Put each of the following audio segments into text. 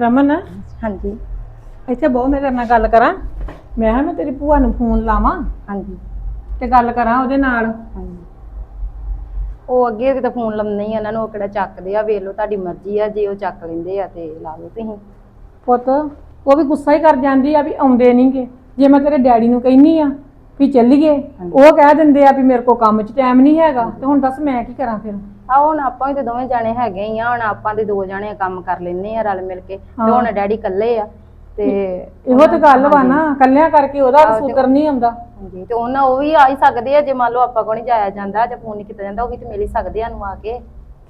ਰਮਨ? ਹਾਂਜੀ। ਇੱਥੇ ਬਹੁਤ ਮੈਂ ਤੇਰੇ ਨਾਲ ਗੱਲ ਕਰਾਂ। ਮੈਂ ਕਿਹਾ ਮੈਂ ਤੇਰੀ ਭੂਆ ਨੂੰ ਫੋਨ ਲਾਵਾਂ ਹਾਂਜੀ। ਤੇ ਗੱਲ ਕਰਾਂ ਉਹਦੇ ਨਾਲ। ਹਾਂਜੀ। ਉਹ ਅੱਗੇ ਕਿਤੇ ਫੋਨ ਲਾਉਂਦੇ ਹੀ ਉਹਨਾਂ ਨੂੰ ਉਹ ਕਿਹੜਾ ਚੱਕਦੇ ਆ ਵੇਖ ਲਓ ਤੁਹਾਡੀ ਮਰਜ਼ੀ ਆ ਜੇ ਉਹ ਚੱਕ ਲੈਂਦੇ ਆ ਤੇ ਲਾ ਲਓ ਤੁਸੀਂ। ਪੁੱਤ ਉਹ ਵੀ ਗੁੱਸਾ ਹੀ ਕਰ ਜਾਂਦੀ ਆ ਵੀ ਆਉਂਦੇ ਨਹੀਂਗੇ ਜੇ ਮੈਂ ਤੇਰੇ ਡੈਡੀ ਨੂੰ ਕਹਿੰਨੀ ਆ ਵੀ ਚੱਲੀਏ ਉਹ ਕਹਿ ਦਿੰਦੇ ਆ ਵੀ ਮੇਰੇ ਕੋ ਕੰਮ 'ਚ ਟਾਈਮ ਨਹੀਂ ਹੈਗਾ ਤੇ ਹੁਣ ਦੱਸ ਮੈਂ ਕੀ ਕਰਾਂ ਫਿਰ? ਆ ਹੁਣ ਆਪਾਂ ਵੀ ਤੇ ਦੋਵੇਂ ਜਾਣੇ ਹੈਗੇ ਹੀ ਆ ਹੁਣ ਆਪਾਂ ਦੇ ਦੋ ਜਾਣੇ ਕੰਮ ਕਰ ਲੈਨੇ ਆ ਰਲ ਮਿਲ ਕੇ ਤੇ ਹੁਣ ਡੈਡੀ ਇਕੱਲੇ ਆ ਤੇ ਇਹੋ ਤੇ ਗੱਲ ਵਾ ਨਾ ਕੱਲਿਆਂ ਕਰਕੇ ਉਹਦਾ ਸੁਤਰ ਨਹੀਂ ਆਉਂਦਾ। ਹਾਂਜੀ ਤੇ ਉਹਨਾਂ ਉਹ ਵੀ ਆ ਹੀ ਸਕਦੇ ਆ ਜੇ ਮੰਨ ਲਓ ਆਪਾਂ ਕੋਲ ਨਹੀਂ ਜਾਇਆ ਜਾਂਦਾ ਜਾਂ ਫੋਨ ਨਹੀਂ ਕੀਤਾ ਜਾਂਦਾ ਉਹ ਵੀ ਤੇ ਮਿਲ ਹੀ ਸਕਦੇ ਆ ਨੂੰ ਆ ਕੇ।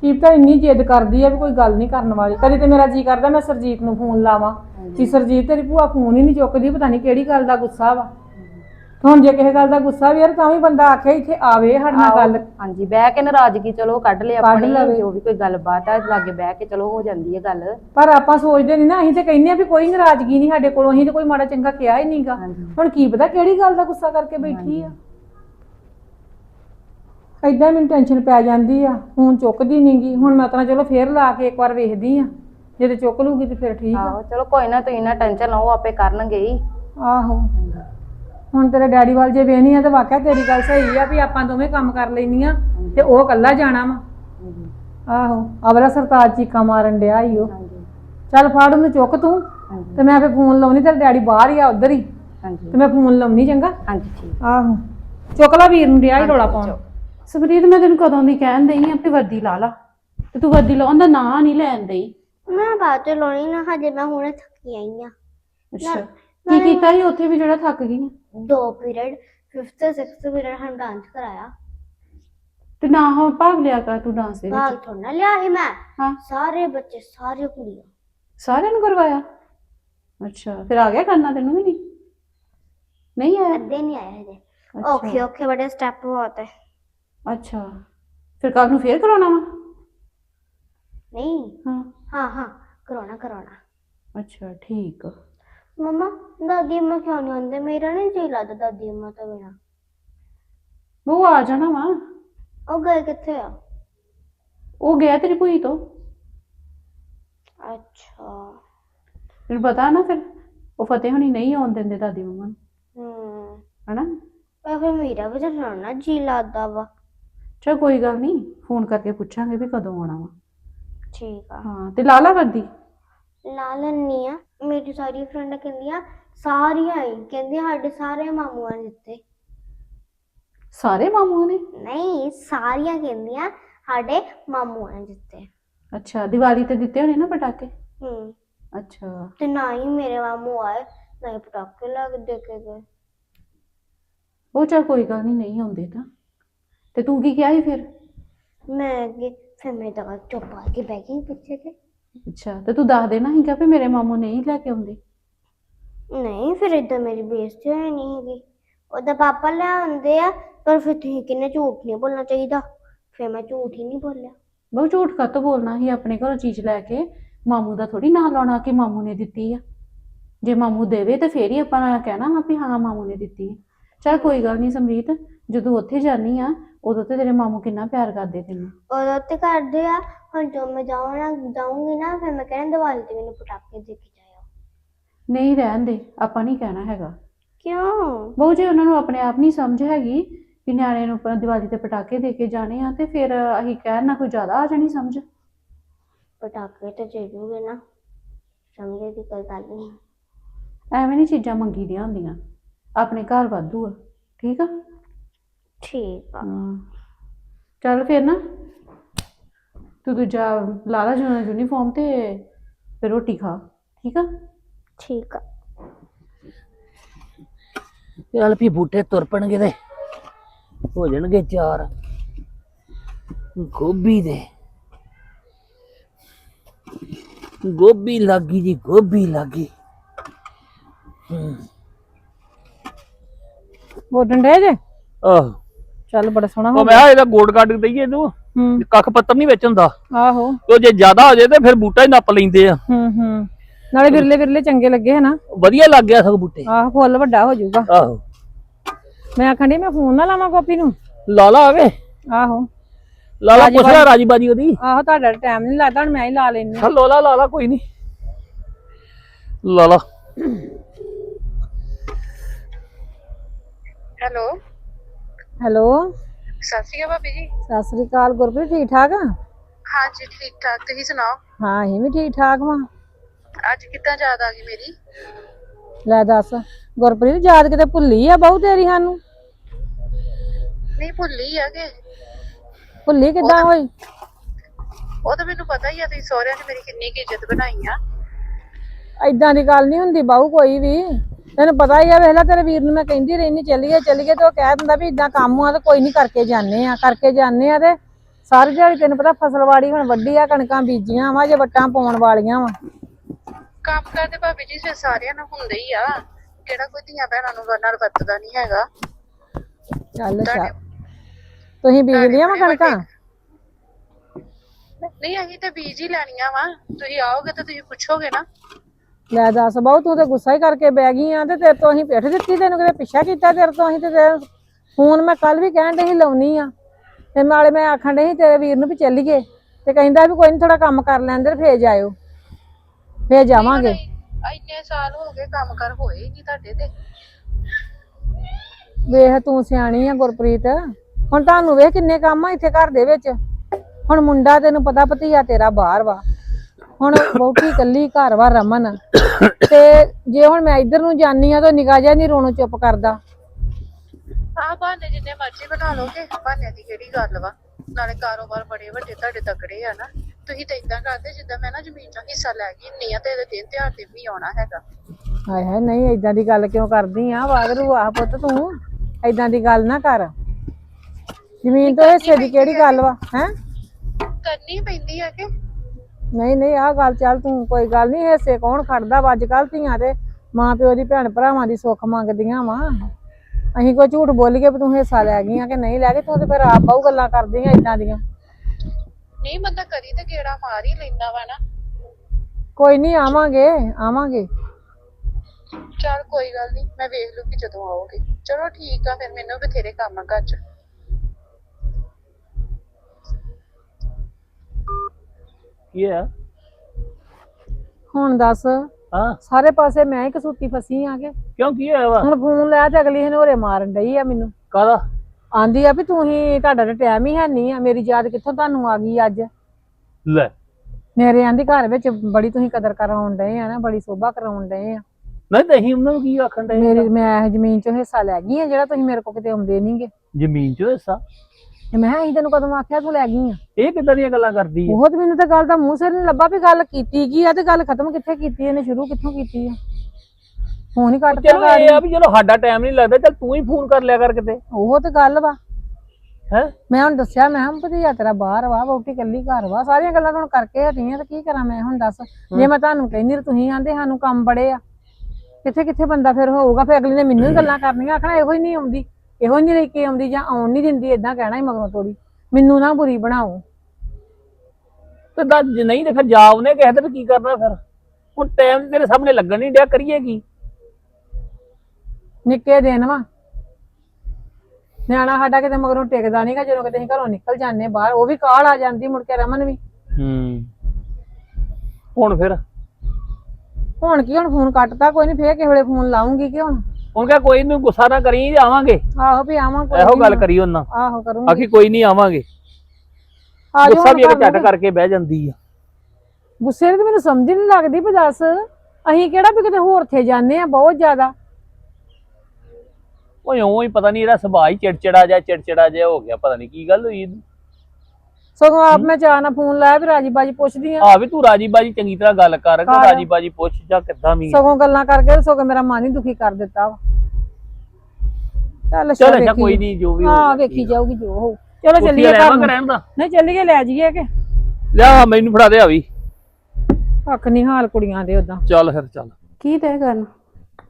ਕੀਪ ਤਾਂ ਇੰਨੀ ਜਿੱਦ ਕਰਦੀ ਆ ਵੀ ਕੋਈ ਗੱਲ ਨਹੀਂ ਕਰਨ ਵਾਲੀ। ਕਦੇ ਤੇ ਮੇਰਾ ਜੀ ਕਰਦਾ ਮੈਂ ਸਰਜੀਤ ਨੂੰ ਫੋਨ ਲਾਵਾਂ। ਕਿ ਸਰਜੀਤ ਤੇਰੀ ਭੂਆ ਫੋਨ ਹੀ ਨਹੀਂ ਚੁੱਕਦੀ ਪਤਾ ਨਹੀਂ ਕਿਹੜੀ ਗੱਲ ਦਾ ਗੁੱਸਾ ਵਾ। ਹੁਣ ਜੇ ਕਿਸੇ ਗੱਲ ਦਾ ਗੁੱਸਾ ਵੀ ਯਾਰ ਤਾਂ ਵੀ ਬੰਦਾ ਆਖੇ ਇੱਥੇ ਆਵੇ ਸਾਡੇ ਨਾਲ ਗੱਲ। ਹਾਂਜੀ ਬਹਿ ਕੇ ਨਾਰਾਜ਼ਗੀ ਚਲੋ ਕੱਢ ਲਿਆ ਕੱਢ ਆਪਣੀ। ਜੋ ਵੀ ਕੋਈ ਗੱਲਬਾਤ ਆ ਲਾਗੇ ਬਹਿ ਕੇ ਚਲੋ ਹੋ ਜਾਂਦੀ ਹੈ ਗੱਲ। ਪਰ ਆਪਾਂ ਸੋਚਦੇ ਨਹੀਂ ਨਾ ਅਸੀਂ ਤੇ ਕਹਿੰਦੇ ਆ ਵੀ ਕੋਈ ਨਾਰਾਜ਼ਗੀ ਨਹੀਂ ਸਾਡੇ ਕੋਲੋਂ ਅਸੀਂ ਤੇ ਕੋਈ ਮਾੜਾ ਚੰਗਾ ਕਿਹਾ ਹੀ ਨਹੀਂਗਾ ਹਾਂਜੀ। ਹੁਣ ਕੀ ਪਤਾ ਕਿਹੜੀ ਗੱਲ ਦਾ ਗੁੱਸਾ ਕਰਕੇ ਬੈਠੀ ਆ। ਏਦਾਂ ਮੈਨੂੰ ਟੈਨਸ਼ਨ ਪੈ ਜਾਂਦੀ ਆ ਹੁਣ ਚੁੱਕਦੀ ਨਹੀਂਗੀ ਹੁਣ ਮੈਂ ਤਾਂ ਚਲੋ ਫੇਰ ਲਾ ਕੇ ਇੱਕ ਵਾਰ ਵੇਖਦੀ ਆ ਜੇ ਤੇ ਚੁੱਕ ਲੂਗੀ ਤੇ ਫਿਰ ਠੀਕ ਆ। ਆਹੋ ਚਲੋ ਕੋਈ ਨਾ ਤੁਸੀਂ ਨਾ ਟੈਨਸ਼ਨ ਲਓ ਆਪੇ ਕਰਨਗੇ ਹੀ। ਆਹੋ। ਹੁਣ ਤੇਰੇ ਡੈਡੀ ਵੱਲ ਜੇ ਵੇਹਨੀ ਆ ਤੇ ਵਾਕਿਆ ਤੇਰੀ ਗੱਲ ਸਹੀ ਆ ਵੀ ਆਪਾਂ ਦੋਵੇਂ ਕੰਮ ਕਰ ਲੈਨੀਆਂ ਤੇ ਉਹ ਇਕੱਲਾ ਜਾਣਾ ਵਾ। ਆਹੋ ਅਵਲਾ ਸਰਤਾਜ ਚੀਕਾਂ ਮਾਰਨ ਡਿਆ ਈ ਉਹ ਚੱਲ ਫੜ ਉਹਨੂੰ ਚੁੱਕ ਤੂੰ ਤੇ ਮੈਂ ਫੇ ਫੋਨ ਲਾਉਣੀ ਤੇਰੇ ਡੈਡੀ ਬਾਹਰ ਹੀ ਆ ਉਧਰ ਹੀ। ਤੇ ਮੈਂ ਫੋਨ ਲਾਉਣੀ ਚੰਗਾ। ਹਾਂਜੀ ਠੀਕ। ਆਹੋ। ਚੁੱਕ ਲਾ ਵੀਰ ਨੂੰ ਡਿਆ ਹੀ ਰੋਲਾ ਪਾਉਣ। ਸਮਰੀਤ ਮੈਂ ਤੈਨੂੰ ਕਦੋਂ ਦੀ ਕਹਿਣ ਦਈ ਆਂ ਆਪਣੀ ਵਰਦੀ ਲਾ ਲਾ। ਤੇ ਤੂੰ ਵਰਦੀ ਲਾਉਣ ਦਾ ਨਾਂ ਨਹੀਂ ਲੈਣ ਦਈ ਮੈਂ ਬਾਅਦ ਚ ਲਾਉਣੀ ਨਾ ਹਜੇ ਮੈਂ ਹੁਣੇ ਥੱਕੀ ਆਈ ਆ। ਅੱਛਾ। ਕੀ ਕੀਤਾ ਸੀ? ਉੱਥੇ ਵੀ ਜਿਹੜਾ ਥੱਕ ਗਈ ਆਂ? ਦੋ ਪੀਰੀਅਡ 5th 6th ਪੀਰੀਅਡ ਹਮ ਡਾਂਸ ਕਰਾਇਆ। ਤੇ ਨਾ ਹੋ ਭਾਗ ਲਿਆ ਕਰ ਤੂੰ ਡਾਂਸ ਦੇ ਭਾਗ ਵਿੱਚ ਥੋੜਾ ਲਿਆ ਸੀ ਮੈਂ। ਹਾਂ। ਸਾਰੇ ਬੱਚੇ ਸਾਰੇ ਕੁੜੀਆਂ। ਸਾਰਿਆਂ ਨੂੰ ਕਰਵਾਇਆ? ਅੱਛਾ ਫਿਰ ਆ ਗਿਆ ਕਰਨਾ ਤੈਨੂੰ ਵੀ ਨਹੀਂ? ਨਹੀਂ ਆਇਆ? ਅੱਧੇ ਨਹੀਂ ਆਏ ਹਜੇ। ਔਖੇ ਔਖੇ ਬੜੇ ਸਟੈਪ ਬਹੁਤ ਹੈ। ਅੱਛਾ। ਫਿਰ ਕੱਲ ਨੂੰ ਫੇਰ ਕਰਾਉਣਾ ਵਾ? ਨਹੀਂ। ਹਾਂ। ਹਾਂ ਹਾਂ। ਕਰਾਉਣਾ ਕਰਾਉਣਾ। ਅੱਛਾ ਠੀਕ। ਆ। ਮਮਾ ਦਾਦੀ ਅੰਮਾ ਕਿਉਂ ਨਹੀਂ ਆਉਂਦੇ? ਮੇਰਾ ਨਹੀਂ ਜੀ ਲੱਗਦਾ ਦਾਦੀ ਅੰਮਾ ਤੋਂ ਬਿਨਾ। ਉਹ ਆ ਜਾਣਾ ਵਾ। ਉਹ ਗਏ ਕਿੱਥੇ ਆ? ਉਹ ਗਿਆ ਤੇਰੀ ਭੂਈ ਤੋਂ। ਅੱਛਾ। ਤੈਨੂੰ ਪਤਾ ਨਾ ਫਿਰ ਉਹ ਫਤਿਹ ਹੁਣੀ ਨਹੀਂ ਆਉਣ ਦਿੰਦੇ ਦਾਦੀ ਮੰਮਾ ਨੂੰ। ਹੂੰ। ਹਨਾ? ਪਰ ਫਿਰ ਮੇਰਾ ਵੀ ਤਾਂ ਨਾ ਜੀ ਲੱਗਦਾ ਵਾ। ਚਲ ਕੋਈ ਗੱਲ ਨਹੀਂ ਫੋਨ ਕਰਕੇ ਪੁੱਛਾਂਗੇ ਵੀ ਕਦੋਂ ਆਉਣਾ ਵਾ। ਠੀਕ ਆ। ਹਾਂ ਤੇ ਲਾਲਾ ਵਰਦੀ ਲਾ ਲੈਣੀ ਆ। ਮੇਰੀ ਸਾਰੀ ਫਰੈਂਡ ਕਹਿੰਦੀਆਂ ਸਾਰੀਆਂ ਹੀ। ਕਹਿੰਦੀਆਂ ਸਾਡੇ ਸਾਰੇ ਮਾਮੂਆਂ ਨੇ ਦਿੱਤੇ। ਸਾਰੇ ਮਾਮੂ ਨੇ? ਨਹੀਂ ਸਾਰੀਆਂ ਕਹਿੰਦੀਆਂ ਸਾਡੇ ਮਾਮੂਆਂ ਨੇ ਦਿੱਤੇ। ਅੱਛਾ ਦੀਵਾਲੀ ਤੇ ਦਿੱਤੇ ਹੋਣੇ ਨਾ ਪਟਾਕੇ? ਹੂੰ। ਅੱਛਾ। ਤੇ ਨਾ ਹੀ ਮੇਰੇ ਮਾਮੂ ਆਏ ਨਾ ਹੀ ਪਟਾਕੇ ਲੱਗ ਦੇ ਕੇ ਗਏ। ਉਹ ਚਾ ਕੋਈ ਗੱਲ ਨਹੀਂ ਨਹੀਂ ਆਉਂਦੇ ਤਾਂ। ਤੇ ਤੂੰ ਕੀ ਕਿਹਾ ਸੀ ਫਿਰ? ਮੈਂ ਅੱਗੇ ਫਿਰ ਮੈਂ ਤਾਂ ਚੁੱਪ ਆ ਕੇ ਗਈ ਪਿੱਛੇ ਤੇ। ਅੱਛਾ ਤੇ ਤੂੰ ਦੱਸ ਦੇਣਾ ਸੀਗਾ ਵੀ ਮੇਰੇ ਮਾਮੂ ਨਹੀਂ ਲੈ ਕੇ ਆਉਂਦੇ? ਨਹੀਂ ਫਿਰ ਇਦਾਂ ਮੇਰੀ ਬੇਇੱਜ਼ਤੀ ਹੋਈ ਨਹੀਂ ਹੈਗੀ। ਉਹਦਾ ਪਾਪਾ ਲੈ ਆਉਂਦੇ ਆ ਪਰ ਫਿਰ ਤੁਸੀਂ ਕਿੰਨੇ ਝੂਠ ਨਹੀਂ ਬੋਲਣਾ ਚਾਹੀਦਾ? ਫਿਰ ਮੈਂ ਝੂਠ ਹੀ ਨਹੀਂ ਬੋਲਿਆ। ਬਹੁ ਝੂਠ ਕਾਤੋਂ ਬੋਲਣਾ ਸੀ? ਆਪਣੇ ਘਰੋਂ ਚੀਜ਼ ਲੈ ਕੇ ਮਾਮੂ ਦਾ ਥੋੜੀ ਨਾਂ ਲਾਉਣਾ ਕਿ ਮਾਮੂ ਨੇ ਦਿੱਤੀ ਆ। ਜੇ ਮਾਮੂ ਦੇਵੇ ਤੇ ਫੇਰ ਹੀ ਆਪਾਂ ਕਹਿਣਾ ਵਾ ਵੀ ਹਾਂ ਮਾਮੂ ਨੇ ਦਿੱਤੀ ਆ। ਚਲ ਕੋਈ ਗੱਲ ਨਹੀਂ ਸਮਰੀਤ ਜਦੋਂ ਉੱਥੇ ਜਾਨੀ ਆ ਉਦੋਂ ਤੇ ਤੇਰੇ ਮਾਮੂ ਕਿੰਨਾ ਪਿਆਰ ਕਰਦੇ ਤੈਨੂੰ। ਉਦੋਂ ਤੇ ਕਰਦੇ ਆ ਹੁਣ ਜੋ ਮੈਂ ਜਾਵਾਂ ਜਾਊਂਗੀ ਨਾ ਫਿਰ ਮੈਂ ਕਹਿਣਾ ਦੀਵਾਲੀ ਤੇ ਮੈਨੂੰ ਪਟਾਕੇ ਦੇ ਕੇ ਜਾਇਓ। ਨਹੀਂ ਰਹਿਣ ਦੇ ਆਪਾਂ ਨਹੀਂ ਕਹਿਣਾ ਹੈਗਾ। ਕਿਉਂ? ਬਹੁ ਜੇ ਉਹਨਾਂ ਨੂੰ ਆਪਣੇ ਆਪ ਨਹੀਂ ਸਮਝ ਹੈਗੀ ਕਿ ਨਿਆਣੇ ਨੂੰ ਪ- ਦੀਵਾਲੀ ਤੇ ਪਟਾਕੇ ਦੇ ਕੇ ਜਾਣੇ ਆ ਤੇ ਫਿਰ ਅਸੀਂ ਕਹਿਣ ਨਾ ਕੋਈ ਜ਼ਿਆਦਾ ਆ ਜਾਣੀ ਸਮਝ। ਪਟਾਕੇ ਤੇ ਚਾਹੀਦੇ ਨਾ ਸਮਝੇ ਦੀ ਕੋਈ ਗੱਲ ਨਹੀਂ। ਐਵੇਂ ਨਹੀਂ ਚੀਜ਼ਾਂ ਮੰਗੀ ਦੀਆਂ ਹੁੰਦੀਆਂ ਆਪਣੇ ਘਰ ਵਾਧੂ ਆ ਠੀਕ ਆ? ਠੀਕ ਆ। ਹਾਂ। ਚੱਲ ਫਿਰ ਨਾ ਤੂੰ ਦੂਜਾ ਲਾ ਲਾ ਯੂਨੀਫਾਰਮ ਤੇ ਫਿਰ ਰੋਟੀ ਖਾ ਠੀਕ ਆ? ਠੀਕ ਆ। ਚੱਲ ਵੀ ਬੂਟੇ ਤੁਰ ਪਣਗੇ ਤੇ ਹੋ ਜਾਣਗੇ ਚਾਰ ਗੋਭੀ ਦੇ। ਗੋਭੀ ਲੱਗੀ ਜੀ ਗੋਭੀ ਲੱਗੀ। ਬੋਲਣ ਡੇ ਜੇ? ਆਹ। ਚੱਲ ਬੜਾ ਸੋਹਣਾ ਹੋ ਉਹ ਮੈਂ ਕਿਹਾ ਇਹਦਾ ਗੋਡ ਕੱਢ ਦਈਏ ਇਹਨੂੰ। ਹੂੰ। ਕੱਖ ਪੱਤਰ ਨਹੀਂ ਵਿੱਚ ਹੁੰਦਾ। ਆਹੋ। ਤੇ ਜੇ ਜ਼ਿਆਦਾ ਹੋ ਜਾਏ ਤੇ ਫਿਰ ਬੂਟਾ ਹੀ ਨੱਪ ਲੈਂਦੇ ਆ। ਹੂੰ ਹੂੰ। ਨਾਲੇ ਵਿਰਲੇ ਵਿਰਲੇ ਚੰਗੇ ਲੱਗੇ ਹਨਾ। ਵਧੀਆ ਲੱਗ ਗਿਆ ਸਗੋਂ ਬੂਟੇ। ਆਹ ਫੁੱਲ ਵੱਡਾ ਹੋ ਜਾਊਗਾ। ਆਹੋ। ਮੈਂ ਆਖਣ ਡਈ ਮੈਂ ਫੋਨ ਨਾ ਲਾਵਾਂ ਗੋਪੀ ਨੂੰ। ਲਾਲਾ ਆਵੇ। ਆਹੋ। ਲਾਲਾ ਪੁੱਛ ਲੈ ਰਾਜੀ ਬਾਜੀ ਉਹਦੀ। ਆਹੋ ਤੁਹਾਡਾ ਟਾਈਮ ਨਹੀਂ ਲੱਗਦਾ ਹੁਣ ਮੈਂ ਹੀ ਲਾ ਲੈਣੀ ਚੱਲ ਲੋਲਾ ਲਾਲਾ ਕੋਈ ਨਹੀਂ ਲਾ ਲਾ ਹੈਲੋ। ਹੈਲੋ। ਸਤਿ ਸ਼੍ਰੀ ਅਕਾਲ ਭਾਬੀ ਜੀ। ਸਤਿ ਸ੍ਰੀ ਅਕਾਲ ਗੁਰਪ੍ਰੀਤ ਠੀਕ ਠਾਕ? ਆ ਹਾਂਜੀ ਠੀਕ ਠਾਕ। ਤੁਸੀਂ ਸੁਣਾਓ? ਹਾਂ ਅਸੀਂ ਵੀ ਠੀਕ ਠਾਕ ਵਾਂ। ਅੱਜ ਕਿੱਦਾਂ ਯਾਦ ਆ ਗਈ ਮੇਰੀ? ਲੈ ਦੱਸ ਗੁਰਪ੍ਰੀਤ ਯਾਦ ਕਿਤੇ ਭੁੱਲੀ ਆ ਬਹੁ ਤੇਰੀ ਸਾਨੂੰ? ਨਹੀਂ ਭੁੱਲੀ ਆ ਕਿ ਭੁੱਲੀ ਕਿੱਦਾਂ ਹੋਈ? ਉਹ ਤਾਂ ਮੈਨੂੰ ਪਤਾ ਹੀ ਆ ਤੁਸੀਂ ਸਹੁਰਿਆਂ 'ਚ ਮੇਰੀ ਕਿੰਨੀ ਕੁ ਇੱਜ਼ਤ ਬਣਾਈ ਆ। ਐਦਾਂ ਦੀ ਗੱਲ ਨਹੀਂ ਹੁੰਦੀ ਬਾਹੂ ਕੋਈ ਵੀ। ਤੈਨੂੰ ਪਤਾ ਹੀ ਆ ਵੇਖ ਲੈ ਤੇਰੇ ਵੀਰ ਨੂੰ ਮੈਂ ਕਹਿੰਦੀ ਰਹਿਨੀ ਚੱਲੀਏ ਚੱਲੀਏ ਤੇ ਉਹ ਕਹਿ ਦਿੰਦਾ ਵੀ ਇਦਾਂ ਕੰਮ ਆ ਤੇ ਕੋਈ ਨਹੀਂ ਕਰਕੇ ਜਾਂਦੇ ਆ ਕਰਕੇ ਜਾਂਦੇ ਆ ਤੇ ਸਾਰੀ ਦਿਹਾੜੀ ਤੈਨੂੰ ਪਤਾ ਫਸਲਵਾੜੀ ਹੁਣ ਵੱਡੀ ਆ ਕਣਕਾਂ ਬੀਜੀਆਂ ਵਾ ਜੇ ਵੱਟਾਂ ਪਾਉਣ ਵਾਲੀਆਂ ਵਾ। ਕੰਮ ਕਰਦੇ ਭਾਬੀ ਜੀ ਫਿਰ ਸਾਰਿਆਂ ਨੂੰ ਹੁੰਦੇ ਹੀ ਆ ਕਿਹੜਾ ਕੋਈ ਧੀਆਂ ਭੈਣਾਂ ਨੂੰ ਨਾਲ ਵਰਤਦਾ ਨਹੀਂ ਹੈਗਾ। ਚੱਲ ਚੱਲ ਤੁਸੀਂ ਬੀਜ ਲਿਆ ਵਾ ਕਣਕਾਂ? ਨਹੀਂ ਅਸੀਂ ਤੇ ਬੀਜ ਹੀ ਲੈਣੀਆਂ ਵਾ ਤੁਸੀਂ ਆਓਗੇ ਤਾਂ ਤੁਸੀਂ ਪੁੱਛੋਗੇ ਨਾ। ਲੈ ਦੱਸ ਬਾਹੂ ਤੂੰ ਤੇ ਗੁੱਸਾ ਹੀ ਕਰਕੇ ਬਹਿ ਗਈ ਆ ਤੇ ਤੇਰੇ ਤੋਂ ਅਸੀਂ ਪਿੱਠ ਦਿੱਤੀ ਤੈਨੂੰ ਕਿਤੇ ਪਿੱਛਾ ਕੀਤਾ ਤੇਰੇ ਤੋਂ ਅਸੀਂ ਤੇ ਤੇਰਾ ਫੋਨ ਮੈਂ ਕੱਲ ਵੀ ਕਹਿਣ ਡਈ ਲਾਉਣੀ ਆ। ਤੇ ਨਾਲੇ ਮੈਂ ਆਖਣ ਡਈ ਤੇਰੇ ਵੀਰ ਨੂੰ ਵੀ ਚੱਲੀਏ ਤੇ ਕਹਿੰਦਾ ਵੀ ਕੋਈ ਨਹੀਂ ਥੋੜਾ ਕੰਮ ਕਰ ਲੈਂਦੇ ਫੇਰ ਜਾਇਓ। ਫੇਰ ਜਾਵਾਂਗੇ। ਇੰਨੇ ਸਾਲ ਹੋ ਗਏ ਕੰਮ ਕਰ ਹੋਏ ਨਹੀਂ ਤੁਹਾਡੇ ਤੇ। ਵੇਖ ਤੂੰ ਸਿਆਣੀ ਆ ਗੁਰਪ੍ਰੀਤ ਹੁਣ ਤੁਹਾਨੂੰ ਵੇਖ ਕਿੰਨੇ ਕੰਮ ਆ ਇੱਥੇ ਘਰ ਦੇ ਵਿੱਚ। ਹੁਣ ਮੁੰਡਾ ਤੈਨੂੰ ਪਤਾ ਭਤੀਆ ਤੇਰਾ ਬਾਹਰ ਵਾ। ਹੁਣ ਬਹੁਤੀ ਕੱਲੀ ਘਰ ਵਾ ਰਮਨ। ਤੇ ਜੇ ਹੁਣ ਮੈਂ ਇੱਧਰ ਨੂੰ ਜਾਨੀ ਆ ਤਾਂ ਨਿਗਾਹ ਜਿਹਾ ਨਹੀਂ ਰੋਣੋਂ ਚੁੱਪ ਕਰਦਾ। ਆਹ ਬਹਾਨੇ ਜਿੰਨੇ ਮਰਜ਼ੀ ਬਣਾ ਲੋਗੇ ਬਹਾਨੇ ਦੀ ਕਿਹੜੀ ਗੱਲ ਵਾ। ਨਾਲੇ ਕਾਰੋਬਾਰ ਬੜੇ ਵੱਡੇ ਤੁਹਾਡੇ ਤਕੜੇ ਆ ਨਾ। ਤੁਸੀਂ ਤਾਂ ਇਦਾਂ ਕਰਦੇ ਜਿੱਦਾਂ ਮੈਂ ਨਾ ਜ਼ਮੀਨ ਚੋਂ ਹਿੱਸਾ ਲੈ ਗਈ ਨਹੀਂ ਆ ਤੇ ਇਹਦੇ ਦਿਨ ਤਿਉਹਾਰ ਤੇ ਵੀ ਆਉਣਾ ਹੈਗਾ। ਹਾਏ ਹਾਏ ਨਹੀਂ ਏਦਾਂ ਦੀ ਗੱਲ ਕਿਉਂ ਕਰਦੀ ਆ? ਵਾਗਰੂ ਆਹ ਪੁੱਤ ਤੂੰ। ਏਦਾਂ ਦੀ ਗੱਲ ਨਾ ਕਰ। ਜ਼ਮੀਨ ਤੋਂ ਹਿੱਸੇ ਦੀ ਕਿਹੜੀ ਗੱਲ ਵਾ? ਹੈ? ਕਰਨੀ ਪੈਂਦੀ ਆ ਕਿ ਨਹੀਂ ਨਹੀਂ ਆਹ ਗੱਲ ਚੱਲ ਤੂੰ ਕੋਈ ਗੱਲ ਨਹੀਂ ਹਿੱਸੇ ਕੌਣ ਖੜਦਾ ਵਾ ਅੱਜ ਕੱਲ ਧੀਆਂ ਤੇ? ਮਾਂ ਪਿਓ ਦੀ ਭੈਣ ਭਰਾਵਾਂ ਦੀ ਸੁੱਖ ਮੰਗਦੀਆਂ ਵਾ। ਅਸੀਂ ਕੋਈ ਝੂਠ ਬੋਲੀਏ ਵੀ ਤੂੰ ਹਿੱਸਾ ਲੈ ਗਈ ਆ ਕਿ ਨਹੀਂ ਲੈ ਗਈ ਤੂੰ ਤੇ ਫਿਰ ਆਪ ਬਹੁ ਗੱਲਾਂ ਕਰਦੀ ਆ ਏਦਾਂ ਦੀਆਂ। ਨਹੀਂ ਬੰਦਾ ਕਰੀ ਤੇ ਗੇੜਾ ਮਾਰ ਹੀ ਲੈਂਦਾ ਵਾ ਨਾ। ਕੋਈ ਨਹੀਂ ਆਵਾਂਗੇ ਆਵਾਂਗੇ। ਚਲ ਕੋਈ ਗੱਲ ਨਹੀਂ ਮੈਂ ਵੇਖ ਲੂੰਗੀ ਜਦੋਂ ਆਓਗੇ ਚਲੋ ਠੀਕ ਆ ਫਿਰ ਮੈਨੂੰ ਬਥੇਰੇ ਕੰਮ ਆ ਘਰ ਚ। ਕੀ ਹੈ ਹੁਣ ਦੱਸ। ਹਾਂ। ਸਾਰੇ ਪਾਸੇ ਮੈਂ ਹੀ ਕਸੂਤੀ ਫਸੀ ਆ ਕੇ। ਕਿਉਂ ਕੀ ਹੋਇਆ ਵਾ? ਹੁਣ ਫੋਨ ਲੈ ਤੇ ਅਗਲੀ ਹਨੋਰੇ ਮਾਰਨ ਡਈ ਆ ਮੈਨੂੰ। ਕਾਦਾ ਆਂਦੀ ਆ ਵੀ ਤੂੰ ਹੀ ਤੁਹਾਡਾ ਤਾਂ ਟਾਈਮ ਹੀ ਹੈ ਨਹੀਂ ਆ ਮੇਰੀ ਯਾਦ ਕਿੱਥੋਂ ਤੁਹਾਨੂੰ ਆ ਗਈ ਅੱਜ? ਲੈ। ਮੇਰੇ ਆਂਦੀ ਘਰ ਵਿੱਚ ਬੜੀ ਤੁਸੀਂ ਕਦਰ ਕਰਾਉਣ ਡਏ ਆ ਨਾ ਬੜੀ ਸੋਭਾ ਕਰਾਉਣ ਡਏ ਆ। ਨਹੀਂ ਤਾਂ ਅਸੀਂ ਉਹਨਾਂ ਨੂੰ ਕੀ ਆਖਣ ਦੇ ਮੇਰੀ ਮੈਂ ਇਹ ਜ਼ਮੀਨ ਚੋਂ ਹਿੱਸਾ ਲੈ ਗਈ ਆ ਜਿਹੜਾ ਤੁਸੀਂ ਮੇਰੇ ਕੋਲ ਕਿਤੇ ਆਉਂਦੇ ਨਹੀਂਗੇ ਜ਼ਮੀਨ ਚੋਂ ਹਿੱਸਾ? ਤੇ ਮੈਂ ਕਿਹਾ ਅਸੀਂ ਤੈਨੂੰ ਕਦੋਂ ਆਖਿਆ ਤੂੰ ਲੈ ਗਈ ਆ? ਇਹ ਕਿੱਦਾਂ ਦੀਆਂ ਗੱਲਾਂ ਕਰਦੀ ਹੈ ਉਹ ਤੇ ਮੈਨੂੰ ਤਾਂ ਗੱਲ ਦਾ ਮੂੰਹ ਸਿਰ ਨਹੀਂ ਲੱਭਾ ਵੀ ਗੱਲ ਕੀਤੀ ਕੀ ਆ ਤੇ ਗੱਲ ਖਤਮ ਕਿੱਥੇ ਕੀਤੀ ਇਹਨੇ ਸ਼ੁਰੂ ਕਿੱਥੋਂ ਕੀਤੀ ਆ? ਫੋਨ ਹੀ ਕੱਟ ਚਲੋ ਇਹ ਆ ਵੀ ਚਲੋ ਸਾਡਾ ਟਾਈਮ ਨਹੀਂ ਲੱਗਦਾ ਚੱਲ ਤੂੰ ਹੀ ਫੋਨ ਕਰ ਲਿਆ ਕਰ ਕਿਤੇ। ਉਹ ਤੇ ਗੱਲ ਵਾ। ਹੈ? ਮੈਂ ਹੁਣ ਦੱਸਿਆ ਮੈਂ ਹਮ ਭਤੀਆ ਤੇਰਾ ਬਾਹਰ ਵਾ ਵੋਟੀ ਕੱਲੀ ਘਰ ਵਾ ਸਾਰੀਆਂ ਗੱਲਾਂ ਤਾਂ ਹੁਣ ਕਰਕੇ ਹਟੀਆਂ ਤੇ ਕੀ ਕਰਾਂ ਮੈਂ ਹੁਣ ਦੱਸ। ਜੇ ਮੈਂ ਤੁਹਾਨੂੰ ਕਹਿੰਦੀ ਤੇ ਤੁਸੀਂ ਆਂਦੇ ਸਾਨੂੰ ਕੰਮ ਬੜੇ ਆ। ਕਿੱਥੇ ਕਿੱਥੇ ਬੰਦਾ ਫਿਰ ਹੋਊਗਾ ਫਿਰ ਅਗਲੀ ਨੇ ਮੈਨੂੰ ਹੀ ਗੱਲਾਂ ਕਰਨੀਆਂ ਆਖਣਾ ਇਹੋ ਹੀ ਨਹੀਂ ਆਉਂਦੀ। ਇਹੋ ਨਹੀਂ ਲੈ ਕੇ ਆਉਂਦੀ ਜਾਂ ਆਉਣ ਨਹੀਂ ਦਿੰਦੀ ਇਦਾਂ ਕਹਿਣਾ ਹੀ ਮਗਰੋਂ ਤੋੜੀ ਮੈਨੂੰ ਨਾ ਬੁਰੀ ਬਣਾਓ। ਤੇ ਦੱਸ ਜੇ ਨਹੀਂ ਤੇ ਫਿਰ ਜਾ ਉਹਨੇ ਕਿਸੇ ਤੇ ਵੀ ਕੀ ਕਰਨਾ ਫਿਰ? ਹੁਣ ਟਾਈਮ ਤੇਰੇ ਸਾਹਮਣੇ ਲੱਗਣ ਨਹੀਂ ਡਿਆ ਕਰੀਏ ਕੀ? ਨਿੱਕੇ ਦਿਨ ਵਾ। ਨਿਆਣਾ ਸਾਡਾ ਕਿਤੇ ਮਗਰੋਂ ਟਿਕਦਾ ਨਹੀਂਗਾ ਜਦੋਂ ਕਿਤੇ ਅਸੀਂ ਘਰੋਂ ਨਿਕਲ ਜਾਂਦੇ ਬਾਹਰ ਉਹ ਵੀ ਕਾਲ ਆ ਜਾਂਦੀ ਮੁੜ ਕੇ ਰਮਨ ਵੀ। ਹੂੰ। ਹੁਣ ਫਿਰ? ਹੁਣ ਕੀ ਹੁਣ ਫੋਨ ਕੱਟਤਾ ਕੋਈ ਨਹੀਂ ਫੇਰ ਕਿਸੇ ਵੇਲੇ ਫੋਨ ਲਾਉਂਗੀ ਕਿ ਹੁਣ? ਹੁਣ ਕਿਹਾ ਕੋਈ ਨੂੰ ਗੁੱਸਾ ਨਾ ਕਰੀ ਆਵਾਂਗੇ ਆਹੋ ਵੀ ਆਵਾਂ ਕੋਈ ਇਹੋ। ਗੱਲ ਕਰੀ ਉਹਨਾਂ ਆਹੋ ਕਰੂੰਗੀ ਆਖੀ ਕੋਈ ਨਹੀਂ ਆਵਾਂਗੇ ਗੁੱਸਾ ਹੁਣ ਵੀ ਇੱਕ ਘਰ ਝੱਟ ਨੂੰ। ਕਰਕੇ ਬਹਿ ਜਾਂਦੀ ਆ ਗੁੱਸੇ ਦੀ ਮੈਨੂੰ ਸਮਝ ਨਹੀਂ ਲੱਗਦੀ ਵੀ ਦੱਸ ਅਸੀਂ ਕਿਹੜਾ ਵੀ ਕਿਤੇ ਹੋਰ ਥੇ ਜਾਂਦੇ ਆ ਬਹੁਤ ਜ਼ਿਆਦਾ ਉਹ ਇਉਂ ਹੀ ਪਤਾ ਨਹੀਂ ਇਹਦਾ ਸੁਭਾਅ ਹੀ ਚਿੜਚਿੜਾ ਜਿਹਾ ਚਿੜਚਿੜਾ ਜਿਹਾ ਹੋ ਗਿਆ ਪਤਾ ਨਹੀਂ ਕੀ ਗੱਲ ਹੋਈ ਇਹਨੂੰ। ਸਗੋਂ ਆਪ ਮੈਂ ਚਾਹ ਨਾਲ ਫੋਨ ਲਾਇਆ ਵੀ ਰਾਜੀ ਬਾਜੀ ਪੁੱਛਦੀ ਆ ਆ ਵੀ ਤੂੰ ਰਾਜੀ ਬਾਜੀ ਚੰਗੀ ਤਰ੍ਹਾਂ ਗੱਲ ਕਰ ਕਰ। ਰਾਜੀ ਬਾਜੀ ਪੁੱਛ ਜਾਂ ਕਿੱਦਾਂ ਵੀ। ਸਗੋਂ ਗੱਲਾਂ ਕਰਕੇ ਤੇ ਸਗੋਂ ਮੇਰਾ ਮਨ ਹੀ ਦੁਖੀ ਕਰ ਦਿੱਤਾ ਵਾ। ਚੱਲ ਚਲ ਅੱਛਾ ਕੋਈ ਨਹੀਂ ਜੋ ਵੀ ਹਾਂ ਵੇਖੀ। ਜਾਊਗੀ ਜੋ ਹੋਊ। ਚਲੋ ਚੱਲੀਏ ਲੈ ਘਰ। ਕਿ ਨਹੀਂ ਚੱਲੀਏ ਲੈ ਜਾਈਏ ਕਿ? ਲਿਆ ਮੈਨੂੰ ਫੜਾ ਦੇ ਆ ਵੀ। ਕੱਖ ਨਹੀਂ ਹਾਲ ਕੁੜੀਆਂ ਦੇ ਉਦਾਂ ਚੱਲ ਫਿਰ ਚੱਲ। ਕੀ ਤੈਅ ਕਰਨ?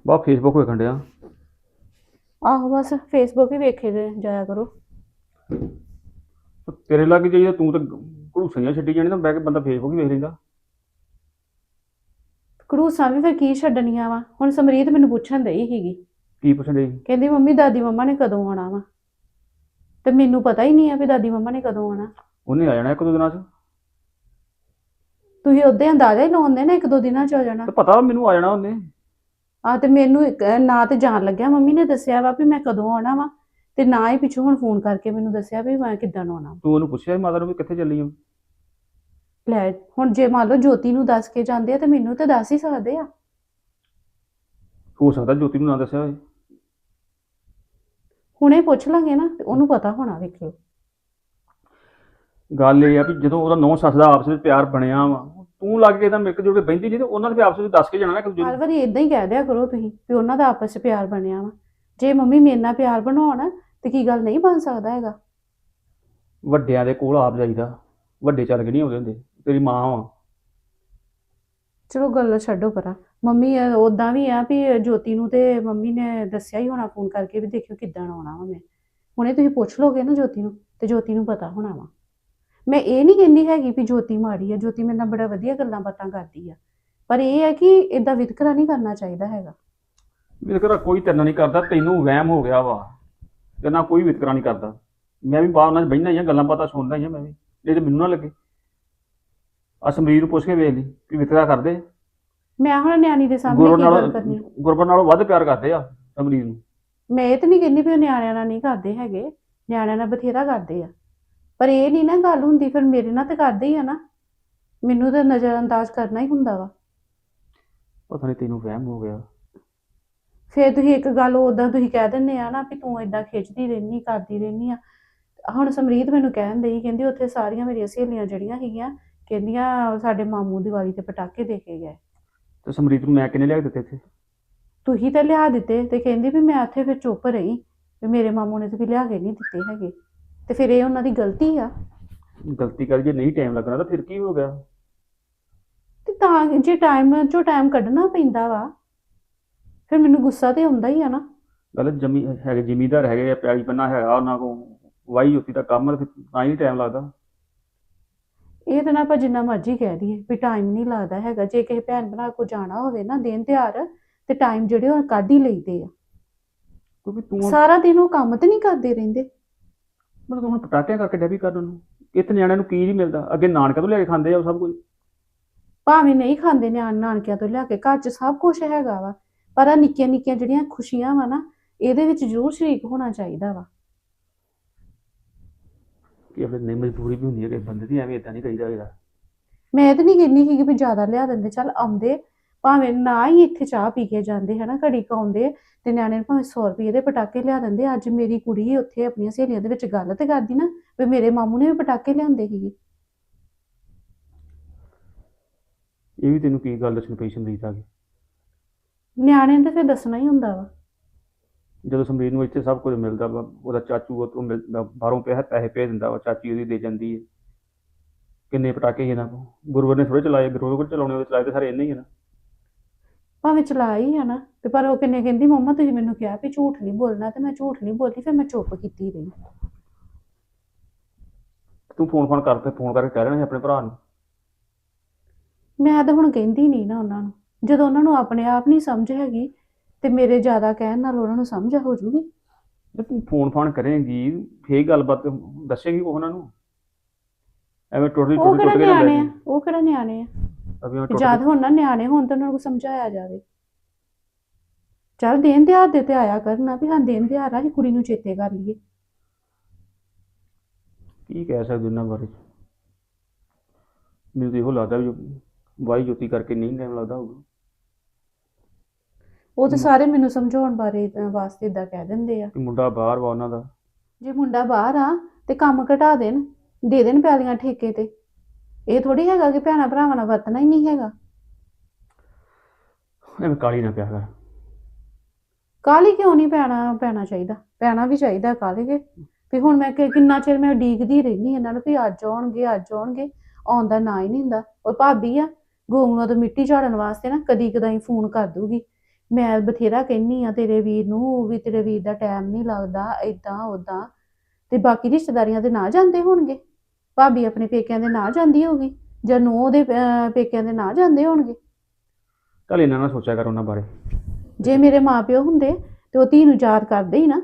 ਬਾ ਫੇਸਬੁੱਕ ਵੇਖਣ ਡਿਆ। ਆਹੋ ਬਸ ਫੇਸਬੁੱਕ ਹੀ ਵੇਖੇ ਜਾਇਆ ਕਰੋ। ਤੇਰੇ ਲੱਗ ਜਾਈਦਾ ਤੂੰ ਤਾਂ ਘੜੂਸੀਆਂ ਛੱਡੀ ਜਾਣੀ ਤਾਂ ਬਹਿ ਕੇ ਬੰਦਾ ਫੇਸਬੁੱਕ ਹੀ ਵੇਖ ਲੈਂਦਾ। ਕੜੂਸਾਂ ਵੀ ਫਿਰ ਕੀ ਛੱਡਣੀਆਂ ਵਾ? ਹੁਣ ਸਮਰੀਤ ਮੈਨੂੰ ਪੁੱਛਣ ਦਈ ਸੀਗੀ। ਕੀ ਪੁੱਛਦੇ ਕਹਿੰਦੀ ਮੰਮੀ ਦਾਦੀ ਮੰਮਾ ਨੇ ਕਦੋਂ ਆਉਣਾ ਵਾ? ਤੇ ਮੈਨੂੰ ਪਤਾ ਹੀ ਨਹੀਂ ਆ ਵੀ ਦਾਦੀ ਮੰਮਾ ਨੇ ਕਦੋਂ ਆਉਣਾ। ਉਹਨੇ ਆ ਜਾਣਾ ਇੱਕ ਦੋ ਦਿਨਾਂ 'ਚ। ਤੁਸੀਂ ਉਹਦੇ ਅੰਦਾਜ਼ਾ ਹੀ ਲਾਉਂਦੇ ਨਾ ਇੱਕ ਦੋ ਦਿਨਾਂ ਚ ਹੋ ਜਾਣਾ। ਤੇ ਪਤਾ ਮੈਨੂੰ ਆ ਜਾਣਾ ਉਹਨੇ। ਆ ਤੇ ਮੈਨੂੰ ਇੱਕ ਨਾ ਤੇ ਜਾਣ ਲੱਗਿਆ। ਮੰਮੀ ਨੇ ਦੱਸਿਆ ਵਾ ਵੀ ਮੈਂ ਕਦੋਂ ਆਉਣਾ ਵਾ। ਤੇ ਨਾ ਹੀ ਪਿੱਛੋਂ ਹੁਣ ਫੋਨ ਕਰਕੇ ਮੈਨੂੰ ਦੱਸਿਆ ਵੀ ਮੈਂ ਕਿੱਦਾਂ ਆਉਣਾ ਤੂੰ ਉਹਨੂੰ ਪੁੱਛਿਆ ਸੀ ਮਾਤਾ ਨੂੰ ਵੀ ਕਿੱਥੇ ਚੱਲੀ ਆ? ਲੈ ਹੁਣ ਜੇ ਮੰਨ ਲਓ ਜੋਤੀ ਨੂੰ ਦੱਸ ਕੇ ਜਾਂਦੇ ਆ ਤੇ ਮੈਨੂੰ ਤੇ ਦੱਸ ਹੀ ਸਕਦੇ ਆ। ਹੋ ਸਕਦਾ ਜੋਤੀ ਨੂੰ ਨਾ ਦੱਸਿਆ ਹੋਵੇ। ਹੁਣੇ ਪੁੱਛ ਲਾਂਗੇ ਨਾ ਤੇ ਉਹਨੂੰ ਪਤਾ ਹੋਣਾ ਵੇਖਿਓ। ਗੱਲ ਇਹ ਆ ਵੀ ਜਦੋਂ ਉਹਦਾ ਨੌ ਸੱਸ ਦਾ ਆਪਸ ਵਿੱਚ ਪਿਆਰ ਬਣਿਆ ਵਾ ਤੂੰ ਲੱਗ ਕੇ ਤਾਂ ਮਿੱਕ ਜੁੜ ਕੇ ਬਹਿੰਦੀ ਨਹੀਂ ਤੇ ਉਹਨਾਂ ਦੇ ਵੀ ਆਪਸ ਵਿੱਚ ਦੱਸ ਕੇ ਜਾਣਾ ਨਾ ਦੂਜੇ ਹਰ ਨੂੰ ਵਾਰੀ ਇਦਾਂ ਹੀ ਕਹਿ ਦਿਆ ਕਰੋ ਤੁਸੀਂ ਵੀ ਉਹਨਾਂ ਦਾ ਆਪਸ 'ਚ ਪਿਆਰ ਬਣਿਆ ਵਾ। ਜੇ ਮੰਮੀ ਮੇਰੇ ਨਾਲ ਪਿਆਰ ਬਣਾਉਣ ਤੇ ਕੀ ਗੱਲ ਨਹੀਂ ਬਣ ਸਕਦਾ ਹੈਗਾ? ਵੱਡਿਆਂ ਦੇ ਕੋਲ ਆਪ ਜਾਈਦਾ। ਵੱਡੇ ਚੱਲ ਕੇ ਨਹੀਂ ਆਉਂਦੇ ਹੁੰਦੇ। ਤੇਰੀ ਮਾਂ ਵਾ। ਚਲੋ ਗੱਲ ਛੱਡੋ ਪਰਾਂ। ਮੰਮੀ ਉਦਾਂ ਵੀ ਆ ਵੀ ਜੋਤੀ ਨੂੰ ਤੇ ਮੰਮੀ ਨੇ ਦੱਸਿਆ ਹੀ ਹੋਣਾ ਫੋਨ ਕਰਕੇ ਵੀ ਦੇਖਿਓ ਕਿੱਦਾਂ ਆਉਣਾ ਵਾ ਮੈਂ। ਹੁਣੇ ਤੁਸੀਂ ਪੁੱਛ ਲੋਗੇ ਨਾ ਜੋਤੀ ਨੂੰ ਤੇ ਜੋਤੀ ਨੂੰ ਪਤਾ ਹੋਣਾ ਵਾ। ਮੈਂ ਇਹ ਨਹੀਂ ਕਹਿੰਦੀ ਹੈਗੀ ਵੀ ਜੋਤੀ ਮਾੜੀ ਆ ਜੋਤੀ ਮੇਰੇ ਨਾਲ ਬੜਾ ਵਧੀਆ ਗੱਲਾਂ ਬਾਤਾਂ ਕਰਦੀ ਆ। ਪਰ ਇਹ ਹੈ ਕਿ ਇਦਾਂ ਵਿਤਕਰਾ ਨਹੀਂ ਕਰਨਾ ਚਾਹੀਦਾ ਹੈਗਾ। ਘਰ ਕੋਈ ਤੇਰੇ ਨਾਲ ਨਹੀਂ ਕਰਦਾ ਤੈਨੂੰ ਵਹਿਮ ਹੋ ਗਿਆ ਵਾ। ਤੇਰੇ ਨਾਲ ਕੋਈ ਵਿਤਕਰਾ ਨਹੀਂ ਕਰਦਾ। ਮੈਂ ਵੀ ਬਾਹਰ ਨਾਲ ਬਹਿਣਾ ਹੀ ਆ ਗੱਲਾਂ ਬਾਤਾਂ ਸੁਣਦਾ ਹੀ ਆ ਮੈਂ ਵੀ। ਜੇ ਤੇ ਮੈਨੂੰ ਨਾ ਲੱਗੇ। ਆ ਸਮਰੀਰ ਨੂੰ ਪੁੱਛ ਕੇ ਵੇਖ ਲਈ ਵੀ ਵਿਤਕਰਾ ਕਰਦੇ ਮੈਂ ਹੁਣ ਨਿਆਣੀ ਦੇ ਸਾਹਮਣੇ ਗੁਰੂ ਕੀ ਗੱਲ ਨਾਲੋਂ ਕਰਨੀ? ਗੁਰਬਨ ਨਾਲੋਂ ਵੱਧ ਪਿਆਰ ਕਰਦੇ ਆ ਸਮਰੀਰ ਨੂੰ। ਮੈਂ ਇਹ ਤਾਂ ਨਹੀਂ ਕਹਿੰਦੀ ਵੀ ਉਹ ਨਿਆਣਿਆਂ ਨਾਲ ਨਹੀਂ ਕਰਦੇ ਹੈਗੇ। ਨਿਆਣਿਆਂ ਨਾਲ ਬਥੇਰਾ ਕਰਦੇ ਆ। ਪਰ ਇਹ ਨਹੀਂ ਨਾ ਗੱਲ ਹੁੰਦੀ ਫਿਰ ਮੇਰੇ ਨਾਲ ਤਾਂ ਕਰਦੇ ਹੀ ਆ ਨਾ। ਮੈਨੂੰ ਤਾਂ ਨਜ਼ਰ ਅੰਦਾਜ਼ ਕਰਨਾ ਹੀ ਹੁੰਦਾ ਵਾ। ਪਤਾ ਨਹੀਂ ਤੈਨੂੰ ਵਹਿਮ ਹੋ ਗਿਆ। ਫਿਰ ਤੁਸੀਂ ਇੱਕ ਗੱਲ ਉਦਾਂ ਤੁਸੀਂ ਕਹਿ ਦਿੰਦੇ ਆ ਨਾ ਵੀ ਤੂੰ ਏਦਾਂ ਖਿੱਚਦੀ ਰਹਿਨੀ ਕਰਦੀ ਰਹਿਨੀ ਆ। ਹੁਣ ਸਮਰੀਤ ਮੈਨੂੰ ਕਹਿਣ ਡਈ ਕਹਿੰਦੀ ਉੱਥੇ ਸਾਰੀਆਂ ਮੇਰੀਆਂ ਸਹੇਲੀਆਂ ਜਿਹੜੀਆਂ ਸੀਗੀਆਂ ਕਹਿੰਦੀਆਂ ਸਾਡੇ ਮਾਮੂ ਦੀਵਾਲੀ ਤੇ ਪਟਾਕੇ ਦੇ ਕੇ ਗਏ। ਤੇ ਸਮਰੀਤ ਨੂੰ ਮੈਂ ਕਿੰਨੇ ਲਿਆ ਕੇ ਦਿੱਤੇ ਇੱਥੇ? ਤੁਸੀਂ ਤਾਂ ਲਿਆ ਦਿੱਤੇ ਤੇ ਕਹਿੰਦੀ ਵੀ ਮੈਂ ਉੱਥੇ ਫਿਰ ਚੁੱਪ ਰਹੀ ਵੀ ਮੇਰੇ ਮਾਮੂ ਨੇ ਤਾਂ ਵੀ ਲਿਆ ਕੇ ਨਹੀਂ ਦਿੱਤੇ ਹੈਗੇ। ਤੇ ਫਿਰ ਇਹ ਉਹਨਾਂ ਦੀ ਗਲਤੀ ਆ। ਗਲਤੀ ਕਰ ਜੇ ਨਹੀਂ ਟਾਈਮ ਲੱਗਣਾ ਤਾਂ ਫਿਰ ਕੀ ਹੋ ਗਿਆ? ਤੇ ਤਾਂ ਜੇ ਟਾਈਮ ਚੋਂ ਟਾਈਮ ਕੱਢਣਾ ਪੈਂਦਾ ਵਾ। ਫਿਰ ਮੈਨੂੰ ਗੁੱਸਾ ਤੇ ਆਉਂਦਾ ਹੀ ਆ ਨਾ। ਗੱਲ ਜਮੀ ਹੈਗੇ ਜ਼ਿਮੀਦਾਰ ਹੈਗੇ ਆ ਪਿਆਲੀ ਪੰਨਾ ਹੈਗਾ ਉਹਨਾਂ ਕੋ ਵਾਈ ਜੋਤੀ ਦਾ ਕੰਮ ਆ ਤੇ ਫਿਰ ਤਾਂ ਹੀ ਟਾਈਮ ਲੱਗਦਾ। ਇਹ ਤਾਂ ਨਾ ਆਪਾਂ ਜਿੰਨਾ ਮਰਜ਼ੀ ਕਹਿ ਦਈਏ ਵੀ ਟਾਈਮ ਨਹੀਂ ਲੱਗਦਾ ਹੈਗਾ। ਜੇ ਕਿਸੇ ਭੈਣ ਭਰਾ ਕੋ ਜਾਣਾ ਹੋਵੇ ਨਾ ਦਿਨ ਤਿਉਹਾਰ ਤੇ ਟਾਈਮ ਜਿਹੜੇ ਉਹ ਕੱਢ ਹੀ ਲਈਦੇ ਆ। ਕਿਉਂਕਿ ਤੂੰ ਹੁਣ- ਸਾਰਾ ਦਿਨ ਉਹ ਕੰਮ ਤੇ ਨਹੀਂ ਕਰਦੇ ਰਹਿੰਦੇ। ਮਤਲਬ ਹੁਣ ਪਟਾਕਿਆਂ ਕਰਕੇ ਡੈਬੀ ਕਰਨ ਨੂੰ। ਇੱਥੇ ਨਿਆਣਿਆਂ ਨੂੰ ਕੀ ਨਹੀਂ ਮਿਲਦਾ? ਅੱਗੇ ਨਾਨਕਾ ਤੋਂ ਲੈ ਕੇ ਖਾਂਦੇ ਆ ਉਹ ਸਭ ਕੁਝ। ਭਾਵੇਂ ਨਹੀਂ ਖਾਂਦੇ ਨਿਆਣ ਨਾਨਕਿਆਂ ਤੋਂ ਲਿਆ ਕੇ। ਘਰ 'ਚ ਸਭ ਕੁਝ ਹੈਗਾ ਵਾ। ਪਰ ਆ ਨਿੱਕੀਆਂ ਨਿੱਕੀਆਂ ਜਿਹੜੀਆਂ ਖੁਸ਼ੀਆਂ ਵਾ ਨਾ ਇਹਦੇ ਵਿੱਚ ਜ਼ਰੂਰ ਸ਼ਰੀਕ ਹੋਣਾ ਚਾਹੀਦਾ ਵਾ। ਕਿ ਆਪਣੇ ਨਹੀਂ ਮਜਬੂਰੀ ਵੀ ਹੁੰਦੀ ਹੈ ਕਿ ਬੰਦੇ ਦੀ ਐਵੇਂ ਇਦਾਂ ਨਹੀਂ ਕਰੀਦਾ ਇਹਦਾ ਮੈਂ ਤਾਂ ਨਹੀਂ ਕਹਿੰਦੀ ਸੀ ਕਿ ਵੀ ਜ਼ਿਆਦਾ ਲਿਆ ਦਿੰਦੇ ਚੱਲ ਆਉਂਦੇ ਭਾਵੇਂ ਨਾ ਹੀ ਇੱਥੇ ਚਾਹ ਪੀ ਕੇ ਜਾਂਦੇ ਹਨਾ ਘੜੀ ਕੁ ਆਉਂਦੇ ਤੇ ਨਿਆਣੇ ਨੂੰ ਭਾਵੇਂ 100 ਰੁਪਏ ਦੇ ਪਟਾਕੇ ਲਿਆ ਦਿੰਦੇ। ਅੱਜ ਮੇਰੀ ਕੁੜੀ ਉੱਥੇ ਆਪਣੀਆਂ ਸਹੇਲੀਆਂ ਦੇ ਵਿੱਚ ਗੱਲ ਤੇ ਕਰਦੀ ਨਾ ਵੀ ਮੇਰੇ ਮਾਮੂ ਨੇ ਵੀ ਪਟਾਕੇ ਲਿਆਂਦੇ ਸੀਗੇ। ਇਹ ਵੀ ਤੈਨੂੰ ਕੀ ਗੱਲ ਦੱਸਣੀ ਪਈ ਸਮਰੀਤ ਆ ਕੇ ਨਿਆਣੇ ਨੂੰ ਤਾਂ ਫਿਰ ਦੱਸਣਾ ਹੀ ਹੁੰਦਾ ਵਾ। ਜਦੋਂ ਸਮਰੀਤ ਨੂੰ ਇੱਥੇ ਸਭ ਕੁਝ ਮਿਲਦਾ ਵਾ ਉਹਦਾ ਚਾਚੂ ਉਹ ਤੋਂ ਮਿਲਦਾ ਬਾਹਰੋਂ ਪੈਸੇ ਪੈਸੇ ਭੇਜ ਦਿੰਦਾ ਵਾ ਚਾਚੀ ਉਹਦੀ ਦੇ ਜਾਂਦੀ ਹੈ। ਕਿੰਨੇ ਪਟਾਕੇ ਇਹਨਾਂ ਕੋਲ? ਗੁਰੂਵਰ ਨੇ ਥੋੜੇ ਚਲਾਏ ਗੁਰੂਵਰ ਕੋਲ ਚਲਾਉਣੇ ਉਹਦੇ ਚਲਾਏ ਤੇ ਸਾਰੇ ਇੰਨੇ ਹੀ ਆ ਨਾ। ਭਾਵੇਂ ਚਲਾ ਹੀ ਆ ਨਾ ਤੇ ਪਰ ਉਹ ਕਿੰਨੇ ਕਹਿੰਦੀ ਮੰਮਾ ਤੁਸੀਂ ਮੈਨੂੰ ਕਿਹਾ ਵੀ ਝੂਠ ਨਹੀਂ ਬੋਲਣਾ ਤੇ ਮੈਂ ਝੂਠ ਨਹੀਂ ਬੋਲੀ ਫਿਰ ਮੈਂ ਚੁੱਪ ਕੀਤੀ ਰਹੀ। ਤੂੰ ਫੋਨ ਫੋਨ ਕਰ ਤੇ ਫੋਨ ਕਰਕੇ ਕਹਿ ਲੈਣਾ ਸੀ ਆਪਣੇ ਭਰਾ ਨੂੰ। ਮੈਂ ਤਾਂ ਹੁਣ ਕਹਿੰਦੀ ਨਹੀਂ ਨਾ ਉਹਨਾਂ ਨੂੰ। ਜਦੋਂ ਉਹਨਾਂ ਨੂੰ ਆਪਣੇ ਆਪ ਨਹੀਂ ਸਮਝ ਹੈਗੀ ਤੇ ਮੇਰੇ ਜ਼ਿਆਦਾ ਕਹਿਣ ਨਾਲ ਉਹਨਾਂ ਨੂੰ ਸਮਝ ਹੋ ਜੂਗੀ। ਜੇ ਤੂੰ ਫੋਨ ਫਾਨ ਕਰੇਂਗੀ ਫੇਰ ਗੱਲਬਾਤ ਦੱਸੇਗੀ ਉਹ ਉਹਨਾਂ ਨੂੰ? ਐਵੇਂ ਟੁੱਟਦੀ ਉਹ ਟੁੱਟ ਕਿਹੜਾ ਟੁੱਟ ਕੇ ਨਾ ਨਿਆਣੇ ਆ? ਬੈਠੀ ਉਹ ਕਿਹੜਾ ਨਿਆਣੇ ਆ? ਅਭੀ ਤੇ ਟੁੱਟ ਜਦ ਹੁਣ ਨਾ ਨਿਆਣੇ ਹੋਣ ਤਾਂ ਉਹਨਾਂ ਨੂੰ ਸਮਝਾਇਆ ਜਾਵੇ। ਚੱਲ ਦੇਣ ਤਿਉਹਾਰ ਦੇ ਤੇ ਆਇਆ ਕਰਨਾ ਵੀ ਹਾਂ ਦੇਣ ਤਿਉਹਾਰ ਆ ਅਸੀਂ ਕੁੜੀ ਨੂੰ ਚੇਤੇ ਕਰ ਲਈਏ। ਕੀ ਕਹਿ ਸਕਦੇ ਉਹਨਾਂ ਬਾਰੇ? ਮੈਨੂੰ ਤਾਂ ਇਹੋ ਲੱਗਦਾ ਵੀ ਵਾਈ ਜੋਤੀ ਕਰਕੇ ਨਹੀਂ ਟਾਈਮ ਲੱਗਦਾ ਹੋਊਗਾ। ਉਹ ਤਾਂ ਸਾਰੇ ਮੈਨੂੰ ਸਮਝਾਉਣ ਬਾਰੇ ਅਹ ਵਾਸਤੇ ਇਦਾਂ ਕਹਿ ਦਿੰਦੇ ਆ। ਕਿ ਮੁੰਡਾ ਬਾਹਰ ਵਾ ਉਹਨਾਂ ਦਾ। ਜੇ ਮੁੰਡਾ ਬਾਹਰ ਆ ਤੇ ਕੰਮ ਘਟਾ ਦੇਣ ਦੇ ਦੇਣ ਪਿਆਲੀਆਂ ਠੇਕੇ ਤੇ। ਇਹ ਥੋੜੀ ਹੈਗਾ ਕਿ ਭੈਣਾ ਭਰਾਵਾਂ ਨਾਲ ਵਰਤਣਾ ਹੀ ਨਹੀਂ ਹੈਗਾ। ਐਵੇਂ ਕਾਲੀ ਨਾ ਪਿਆ ਕਰ। ਕਾਲੀ ਕਿਉਂ ਨਹੀਂ ਪੈਣਾ ਪੈਣਾ ਚਾਹੀਦਾ? ਪੈਣਾ ਵੀ ਚਾਹੀਦਾ ਕਾਲੀ ਕੇ? ਵੀ ਹੁਣ ਮੈਂ ਕਿ- ਕਿੰਨਾ ਚਿਰ ਮੈਂ ਉਡੀਕਦੀ ਰਹਿੰਦੀ ਇਹਨਾਂ ਨੂੰ ਵੀ ਅੱਜ ਆਉਣਗੇ ਅੱਜ ਆਉਣਗੇ ਆਉਣ ਦਾ ਨਾਂ ਹੀ ਨਹੀਂ ਹੁੰਦਾ। ਉਹ ਭਾਬੀ ਆ ਗੋਂਗਲੋਂ ਤੋਂ ਮਿੱਟੀ ਝਾੜਨ ਵਾਸਤੇ ਨਾ ਕਦੀ ਕਦਾਈ ਫੋਨ ਕਰ ਦੂਗੀ ਮੈਂ ਬਥੇਰਾ ਕਹਿੰਨੀ ਆ ਤੇਰੇ ਵੀਰ ਨੂੰ ਵੀ ਤੇਰੇ ਵੀਰ ਦਾ ਟਾਈਮ ਨਹੀਂ ਲੱਗਦਾ ਇਦਾਂ ਉਦਾਂ ਤੇ ਬਾਕੀ ਰਿਸ਼ਤੇਦਾਰੀਆਂ ਦੇ ਨਾ ਜਾਂਦੇ ਹੋਣਗੇ। ਭਾਬੀ ਆਪਣੇ ਪੇਕਿਆਂ ਦੇ ਨਾ ਜਾਂਦੀ ਹੋਗੀ ਜਾਂ ਨੂੰਹ ਉਹਦੇ ਅਹ, ਪੇਕਿਆਂ ਦੇ ਨਾ ਜਾਂਦੇ ਹੋਣਗੇ। ਚੱਲ ਇਹਨਾਂ ਨਾ ਸੋਚਿਆ ਕਰ ਉਹਨਾਂ ਬਾਰੇ। ਜੇ ਮੇਰੇ ਮਾਪਿਓ ਹੁੰਦੇ ਤੇ ਉਹ ਧੀ ਨੂੰ ਯਾਦ ਕਰਦੇ ਹੀ ਨਾ।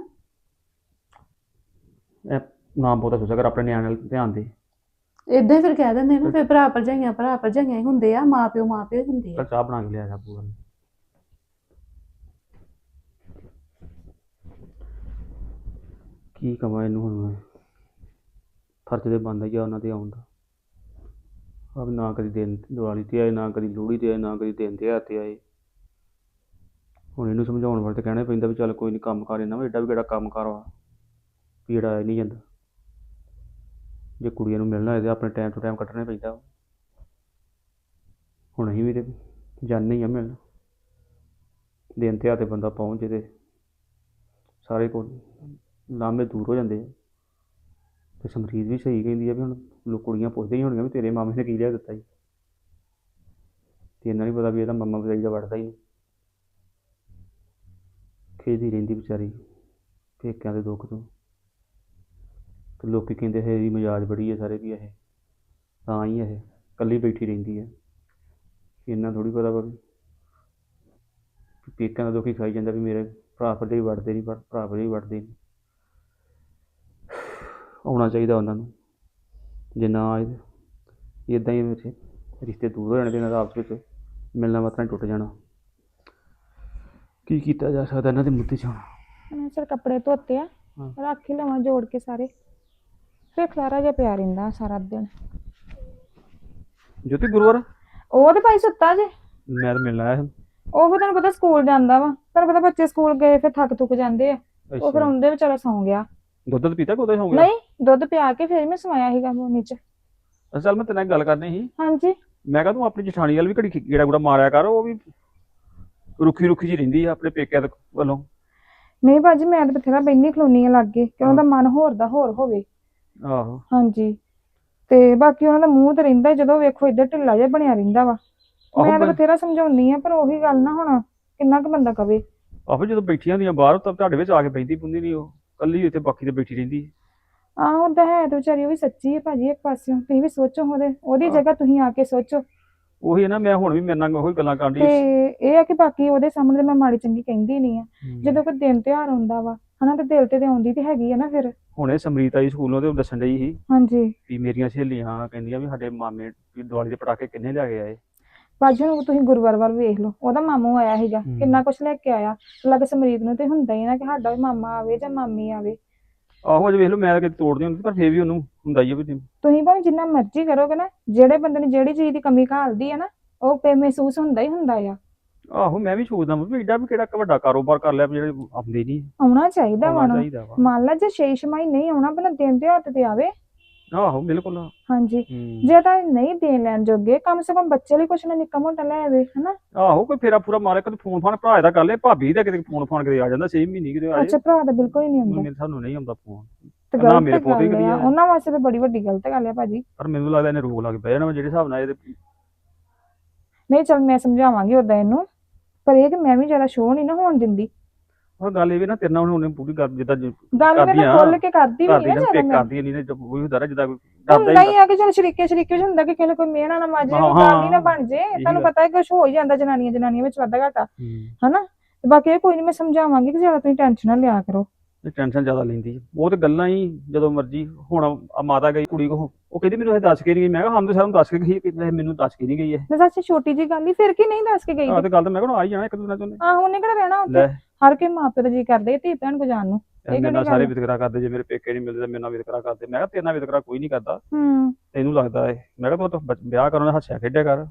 ਇਹ ਨਾ ਬਹੁਤਾ ਸੋਚਿਆ ਕਰ ਆਪਣੇ ਨਿਆਣੇ ਵੱਲ ਧਿਆਨ ਦੇ। ਇਦਾਂ ਹੀ ਫਿਰ ਕਹਿ ਦਿੰਦੇ ਨਾ ਫਿਰ ਭਰਾ ਭਰਜਾਈਆਂ ਭਰਾ ਭਰਜਾਈਆਂ ਹੀ ਹੁੰਦੇ ਆ ਮਾਂ ਪਿਓ ਮਾਂ ਪਿਓ ਹੀ ਹੁੰਦੇ ਆ। ਚੱਲ ਚਾਹ ਬਣਾ ਕੇ ਲਿਆ ਜਾ ਪੂਰਾ। ਕੀ ਕਮਾਂ ਇਹਨੂੰ ਹੁਣ ਮੈਂ? ਫਰਜ਼ ਤਾਂ ਬਣਦਾ ਹੀ ਆ ਉਹਨਾਂ ਦੇ ਆਉਣ ਦਾ। ਅਬ ਨਾ ਕਦੀ ਦਿਨ ਦਿਵਾਲੀ ਤੇ ਆਏ, ਨਾ ਕਦੀ ਲੋਹੜੀ ਤੇ ਆਏ, ਨਾ ਕਦੀ ਦਿਨ ਤਿਉਹਾਰ ਤੇ ਆਏ। ਹੁਣ ਇਹਨੂੰ ਸਮਝਾਉਣ ਵਾਸਤੇ ਕਹਿਣਾ ਹੀ ਪੈਂਦਾ ਵੀ ਚੱਲ ਕੋਈ ਨਹੀਂ ਕੰਮ ਕਰ ਇਹਨਾਂ ਵਾ ਐਡਾ ਵੀ ਕਿਹੜਾ ਕੰਮ ਕਾਰ ਵਾ। ਵੀ ਜਿਹੜਾ ਆਇਆ ਨਹੀਂ ਜਾਂਦਾ। ਜੇ ਕੁੜੀਆਂ ਨੂੰ ਮਿਲਣਾ ਹੋਏ ਤਾਂ ਆਪਣੇ ਟਾਈਮ ਟੂ ਟਾਈਮ ਕੱਢਣਾ ਹੀ ਪੈਂਦਾ ਹੁਣ ਅਸੀਂ ਵੀ ਤੇ ਜਾਂਦੇ ਹੀ ਆ ਮਿਲਣ। ਦਿਨ ਤਿਉਹਾਰ ਤੇ ਬੰਦਾ ਪਹੁੰਚ ਜੇ ਤੇ ਸਾਰੇ ਕੋਲ ਲਾਂਭੇ ਦੂਰ ਹੋ ਜਾਂਦੇ ਆ। ਤੇ ਸਮਰੀਤ ਵੀ ਸਹੀ ਕਹਿੰਦੀ ਆ ਵੀ ਹੁਣ ਲੋਕ ਕੁੜੀਆਂ ਪੁੱਛਦੀਆਂ ਹੀ ਹੋਣਗੀਆਂ ਵੀ ਤੇਰੇ ਮਾਮੇ ਨੇ ਕੀ ਲਿਆ ਦਿੱਤਾ ਜੀ। ਤੇ ਇਹਨਾਂ ਨਹੀਂ ਪਤਾ ਵੀ ਇਹਦਾ ਮੰਮਾ ਵਿਚਾਰੀ ਦਾ ਵੜਦਾ ਹੀ ਨਹੀਂ। ਖੇਦੀ ਰਹਿੰਦੀ ਵਿਚਾਰੀ ਪੇਕਿਆਂ ਦੇ ਦੁੱਖ ਤੋਂ। ਤੇ ਲੋਕੀ ਕਹਿੰਦੇ ਹੈ ਇਹਦੀ ਮਜਾਜ ਬੜੀ ਹੈ ਸਾਰੇ ਵੀ ਇਹ। ਤਾਂ ਹੀ ਇਹ ਇਕੱਲੀ ਬੈਠੀ ਰਹਿੰਦੀ ਹੈ ਇਹਨਾਂ ਥੋੜੀ ਪਤਾ ਵਾ ਵੀ ਵੀ ਪੇਕਿਆਂ ਦਾ ਦੁੱਖ ਹੀ ਖਾਈ ਜਾਂਦਾ ਵੀ ਮੇਰੇ ਭਰਾ ਭਰਜਾਈ ਵੜਦੇ ਨਹੀਂ ਪਰ ਭਰਾ ਭਰਜਾਈ ਵੜਦੇ ਨਹੀਂ। ਆਉਣਾ ਚਾਹੀਦਾ ਉਹਨਾਂ ਨੂੰ। ਜੇ ਨਾ ਆਏ ਇਦਾਂ ਹੀ ਵਿੱਚ ਰਿਸ਼ਤੇ ਦੂਰ ਹੋ ਜਾਣੇ ਇਹਨਾਂ ਦਾ ਆਪਸ ਵਿੱਚ। ਮਿਲਣਾ ਵਰਤਣਾ ਟੁੱਟ ਜਾਣਾ। ਕੀ ਕੀਤਾ ਜਾ ਸਕਦਾ ਇਹਨਾਂ ਦੇ ਮੁੱਦੇ 'ਚ ਹੁਣ? ਮੈਂ ਚਲ ਕੱਪੜੇ ਧੋਤੇ ਆ ਹਾਂ। ਰੱਖ ਹੀ ਲਵਾਂ ਜੋੜ ਕੇ ਸਾਰੇ। ਫਿਰ ਖਲਾਰਾ ਜਿਹਾ ਪਿਆ ਰਹਿੰਦਾ ਸਾਰਾ ਦਿਨ। ਜੋਤੀ ਗੁਰੂਵਾਰ ਉਹ ਤੇ ਭਾਈ ਸੁੱਤਾ ਜੇ। ਮੈਂ ਤਾਂ ਮਿਲਣ ਆਇਆ ਉਹ ਫਿਰ ਤੁਹਾਨੂੰ ਪਤਾ ਸਕੂਲ ਜਾਂਦਾ ਵਾ। ਤੁਹਾਨੂੰ ਪਤਾ ਬੱਚੇ ਸਕੂਲ ਗਏ ਫਿਰ ਥੱਕ ਥੁੱਕ ਜਾਂਦੇ ਆ। ਉਹ ਫਿਰ ਅੱਛਾ। ਆਉਂਦੇ ਵਿਚਾਰਾ ਸੌਂ ਗਿਆ। ਦੁੱਧ ਦੁੱਧ ਪੀਤਾ ਕੋਦੇ ਹੋ ਗਿਆ? ਨਹੀਂ ਦੁੱਧ ਪਿਆ ਕੇ ਫਿਰ ਮੈਂ ਸਵਾਇਆ ਸੀਗਾ ਮੋਨੀ ਚ ਅੱਛਾ, ਚੱਲ ਮੈਂ ਤੇਰੇ ਨਾਲ ਗੱਲ ਕਰਨੀ ਸੀ। ਹਾਂਜੀ। ਮੈਂ ਕਿਹਾ ਤੂੰ ਆਪਣੀ ਜਠਾਣੀ ਵਾਲ ਵੀ ਘੜੀ ਗੇੜਾ ਗੂੜਾ ਮਾਰਿਆ ਕਰ ਉਹ ਵੀ ਰੁੱਖੀ ਰੁੱਖੀ ਜੀ ਰਹਿੰਦੀ ਆ ਆਪਣੇ ਪੇਕਿਆਂ ਦੇ ਵੱਲੋਂ। ਨਹੀਂ ਭਾਜੀ ਮੈਂ ਤਾਂ ਬਥੇਰਾ ਬੈਣੀ ਖਲੋਨੀ ਆ ਲੱਗੇ ਕਿ ਉਹਦਾ ਮਨ ਹੋਰ ਦਾ ਹੋਰ ਹੋਵੇ। ਆਹੋ। ਹਾਂਜੀ। ਤੇ ਬਾਕੀ ਉਹਨਾਂ ਦਾ ਮੂੰਹ ਤੇ ਰਹਿੰਦਾ ਹੀ, ਜਦੋਂ ਵੇਖੋ ਇੱਧਰ ਢਿੱਲਾ ਜਿਹਾ ਬਣਿਆ ਰਹਿੰਦਾ ਵਾ। ਮੈਂ ਤਾਂ ਮੈਂ- ਬਥੇਰਾ ਸਮਝਾਉਣੀ ਆ ਪਰ ਉਹੀ ਗੱਲ ਨਾ ਹੁਣ ਕਿੰਨਾ ਕੁ ਬੰਦਾ ਕਵੇ। ਆਹੋ ਜਦੋਂ ਬੈਠੀਆਂ ਹੁੰਦੀਆਂ ਬਾਹਰ ਤਾਂ ਤੁਹਾਡੇ ਵਿੱਚ ਆ ਕੇ ਬੈਠੀ ਪੁੰਦੀ ਨਹੀਂ ਉਹ। ਕੱਲੀ ਉੱਥੇ ਬਾਕੀ ਤੇ ਬੈਠੀ ਰਹਿੰਦੀ ਆਹ ਉਹ ਤਾਂ ਹੈ ਤੇ ਵਿਚਾਰੀ ਉਹ ਵੀ ਸੱਚੀ ਹੈ ਭਾਜੀ ਇੱਕ ਪਾਸਿਓਂ। ਤੁਸੀਂ ਵੀ ਸੋਚੋ ਉਹਦੇ ਉਹਦੀ ਜਗ੍ਹਾ ਤੁਸੀਂ ਆ ਕੇ ਸੋਚੋ। ਉਹੀ ਹੈ ਨਾ ਮੈਂ ਹੁਣ ਵੀ ਮੇਰੇ ਨਾਲ ਉਹੀ ਗੱਲਾਂ ਕਰਨ ਤੇ ਇਹ ਆ ਕਿ ਬਾਕੀ ਉਹਦੇ ਸਾਹਮਣੇ ਤਾਂ ਮੈਂ ਮਾੜੀ ਚੰਗੀ ਕਹਿੰਦੀ ਨਹੀਂ ਆ। ਜਦੋਂ ਕੋਈ ਦਿਨ ਤਿਉਹਾਰ ਆਉਂਦਾ ਵਾ ਹਨਾ ਤੇ ਦਿਲ ਤੇ ਤੇ ਆਉਂਦੀ ਤੇ ਹੈਗੀ ਆ ਨਾ ਫਿਰ। ਹੁਣੇ ਸਮਰੀਤ ਆਈ ਸਕੂਲੋਂ ਤੇ ਉਹ ਦੱਸਣ ਡਈ ਸੀ ਹਾਂਜੀ। ਵੀ ਮੇਰੀਆਂ ਸਹੇਲੀਆਂ ਕਹਿੰਦੀਆਂ ਵੀ ਸਾਡੇ ਮਾਮੇ ਵੀ ਦੀਵਾਲੀ ਦੇ ਪਟਾਕੇ ਕਿੰਨੇ ਲਿਆ ਕੇ ਆਏ। ਭਾਜੀ ਨੂੰ ਤੁਸੀਂ ਗੁਰਵਾਰ ਵਾਰ ਵੇਖ ਲਓ ਉਹਦਾ ਮਾਮੂ ਆਇਆ ਸੀਗਾ ਹਮ। ਕਿੰਨਾ ਕੁਛ ਲੈ ਕੇ ਆਇਆ। ਲੱਗ ਸਮਰੀਤ ਨੂੰ ਤੇ ਹੁੰਦਾ ਹੀ ਨਾ ਕਿ ਸਾਡਾ ਵੀ ਮਾਮਾ ਆਵੇ ਜਾਂ ਮਾਮੀ ਆਵੇ। ਆਹੋ ਜੇ ਵੇਖ ਲਓ ਮੈਂ ਤਾਂ ਕਿਤੇ ਤੋੜਦੀ ਹੁੰਦੀ ਪਰ ਫੇਰ ਵੀ ਉਹਨੂੰ ਹੁੰਦਾ ਹੀ ਆ ਵੀ ਤੁਸੀਂ ਭਾਵੇਂ ਜਿੰਨਾ ਮਰਜ਼ੀ ਕਰੋਗੇ ਨਾ ਜਿਹੜੇ ਬੰਦੇ ਨੂੰ ਜਿਹੜੀ ਚੀਜ਼ ਦੀ ਕਮੀ ਘਾਲਦੀ ਆ ਨਾ ਉਹ ਪੇ ਮਹਿਸੂਸ ਹੁੰਦਾ ਹੀ ਹੁੰਦਾ ਆ। ਆਹੋ ਮੈਂ ਵੀ ਸੋਚਦਾ ਵਾਂ ਵੀ ਐਡਾ ਵੀ ਕਿਹੜਾ ਕੁ ਵੱਡਾ ਕਾਰੋਬਾਰ ਕਰ ਲਿਆ ਵੀ ਜਿਹੜੇ ਆਉਂਦੇ ਨਹੀਂ। ਆਉਣਾ ਚਾਹੀਦਾ ਵਾ ਆਉਣਾ ਨਾ। ਚਾਹੀਦਾ ਵਾ। ਮੰਨ ਲਾ ਜੇ ਛੇ ਛਮਾਈ ਨਹੀਂ ਆਉਣਾ ਬੰਦਾ ਦਿਨ ਤਿਉਹਾਰ ਤੇ ਆਵੇ। ਆਹੋ ਬਿਲਕੁਲ। ਹਾਂਜੀ। ਹੂੰ। ਜੇ ਤਾਂ ਨਹੀਂ ਦੇਣ ਲੈਣ ਜੋਗੇ ਕਮ ਸੇ ਕਮ ਬੱਚੇ ਲਈ ਕੁਛ ਨਾ ਨਿੱਕਾ ਮੋਟਾ ਲੈ ਆਵੇ ਹਨਾ? ਆਹੋ ਕੋਈ ਫੇਰਾ ਪੂਰਾ ਮਾਰੇ ਕਦੇ ਫੋਨ ਫਾਨ ਭਰਾ ਦਾ ਕਰ ਲੈ ਭਾਬੀ ਦਾ ਕਿਤੇ ਫੋਨ ਫਾਨ ਕਿਤੇ ਆ ਜਾਂਦਾ 6 ਮਹੀਨੇ ਕਿਤੇ ਆ ਅੱਛਾ ਭਰਾ ਦਾ ਬਿਲਕੁਲ ਹੀ ਨਹੀਂ ਹੁੰਦਾ। ਮੇਰੇ ਸਾਨੂੰ ਨਹੀਂ ਆਉਂਦਾ ਫੋਨ। ਤੇ ਨਾ ਮੇਰੇ ਗਲਤ ਵੀ ਗੱਲ ਕਦੀ ਆ। ਉਹਨਾਂ ਵਾਸਤੇ ਤਾਂ ਬੜੀ ਵੱਡੀ ਗਲਤ ਗੱਲ ਆ ਭਾਜੀ। ਪਰ ਮੈਨੂੰ ਲੱਗਦਾ ਇਹਨੇ ਰੋਕ ਲਾ ਕੇ ਬਹਿ ਜਾਣਾ ਵਾ ਜਿਹੜੇ ਹਿਸਾਬ ਨਾਲ ਇਹਦੇ ਨਹੀਂ ਚਲ ਮੈਂ ਸਮਝਾਵਾਂਗੀ ਉਦਾਂ ਇਹਨੂੰ। ਪਰ ਇਹ ਕਿ ਮੈਂ ਵੀ ਜ਼ਿਆਦਾ ਸ਼ੋਅ ਨਹੀਂ ਨਾ ਹੋਣ ਦਿੰਦੀ। ਉਹ ਗੱਲ ਇਹ ਵੀ ਨਾ ਤੇਰੇ ਨਾਲ ਉਹਨੇ ਪੂਰੀ ਗੱਲ ਜਿੱਦਾਂ ਜ- ਗੱਲ ਮੈਂ ਕਰਦੀ ਤਾਂ ਆ। ਖੁੱਲ ਕੇ ਕਰਦੀ ਨਹੀਂ ਨਾ ਮੈਂ ਕਰਦੀ ਨਹੀਂ ਨੇ ਜਦ ਉਹੀ ਹੁੰਦਾ ਨਾ ਜਿੱਦਾਂ ਕੋਈ ਡਰਦਾ ਹੀ ਹੀ ਆ ਕਿ ਚਲ ਸ਼ਰੀਕੇ ਸ਼ਰੀਕੇ ਵਿੱਚ ਹੁੰਦਾ ਕਿ ਕਿਸੇ ਕੋਈ ਮਿਹਣਾ ਨਾ ਮਾਜੇ ਹਾਂ, ਕੋਈ ਹੀ। ਨਾ ਹਾਂ। ਬਣ ਜੇ ਤੁਹਾਨੂੰ। ਪਤਾ ਹੈ ਕੁਝ ਹੋ ਹੀ ਜਾਂਦਾ ਜਨਾਨੀਆਂ ਜਨਾਨੀਆਂ ਵਿੱਚ ਵਾਧਾ ਘਾਟਾ। ਹੂੰ। ਹਨਾ? ਤੇ ਬਾਕੀ ਇਹ ਕੋਈ ਨਹੀਂ ਮੈਂ ਸਮਝਾਵਾਂਗੀ ਕਿ ਜ਼ਿਆਦਾ ਤੁਸੀਂ ਟੈਨਸ਼ਨ ਨਾ ਲਿਆ ਕਰੋ। ਟੈਨਸ਼ਨ ਜ਼ਿਆਦਾ ਲੈਂਦੀ ਹੈ। ਉਹ ਤੇ ਗੱਲਾਂ ਹੀ ਜਦੋਂ ਮਰਜ਼ੀ ਹੁਣ ਆ ਮਾਤਾ ਗਈ ਕੁੜੀ ਕੋ ਉਹ ਕਹਿੰਦੀ ਮੈਨੂੰ ਇਹ ਦੱਸ ਕੇ ਨਹੀਂ ਗਈ। ਮੈਂ ਕਿਹਾ ਹਮ ਤਾਂ ਸਾਨੂੰ ਦੱਸ ਕੇ ਗਈ ਕਿ ਮੈਨੂੰ ਦੱਸ ਕੇ ਨਹੀਂ ਗਈ ਇਹ। ਮੈਂ ਸੱਚ ਛੋਟੀ ਜੀ ਗੱਲ ਹੀ ਫਿਰ ਕੀ ਨਹੀਂ ਦੱਸ ਕੇ ਗਈ? ਆਹ ਤੇ ਗੱਲ ਤਾਂ ਮੈਂ ਕਿਹਾ ਆ ਹੀ ਜਾਣਾ ਇੱਕ ਦਿਨਾਂ ਚ ਆਹੋ ਉਹਨੇ ਕਿਹੜਾ ਰਹਿਣਾ ਉੱਥੇ? ਹਰ ਕੇ ਮਾਪੇ ਦਾ ਜੀ ਕਰਦੇ ਧੀ ਭੈਣ ਕੋ ਜਾਣ ਨੂੰ ਮੇਰੇ ਨਾਲ ਸਾਰੇ? ਵਿਤਕਰਾ ਕਰਦੇ ਜੇ ਮੇਰੇ ਪੇਕੇ ਨਹੀਂ ਮਿਲਦੇ ਤਾਂ ਮੇਰੇ ਨਾਲ ਵਿਤਕਰਾ ਕਰਦੇ। ਮੈਂ ਕਿਹਾ ਤੇਰੇ ਨਾਲ ਵਿਤਕਰਾ ਕੋਈ ਨਹੀਂ ਕਰਦਾ। ਹੂੰ। ਤੈਨੂੰ ਲੱਗਦਾ ਏ ਮੈਂ ਕਿਹਾ ਤੂੰ ਤਾਂ ਵਿਆਹ ਕਰਨ ਦਾ ਹੱਸਿਆ ਖੇਡਿਆ ਕਰ।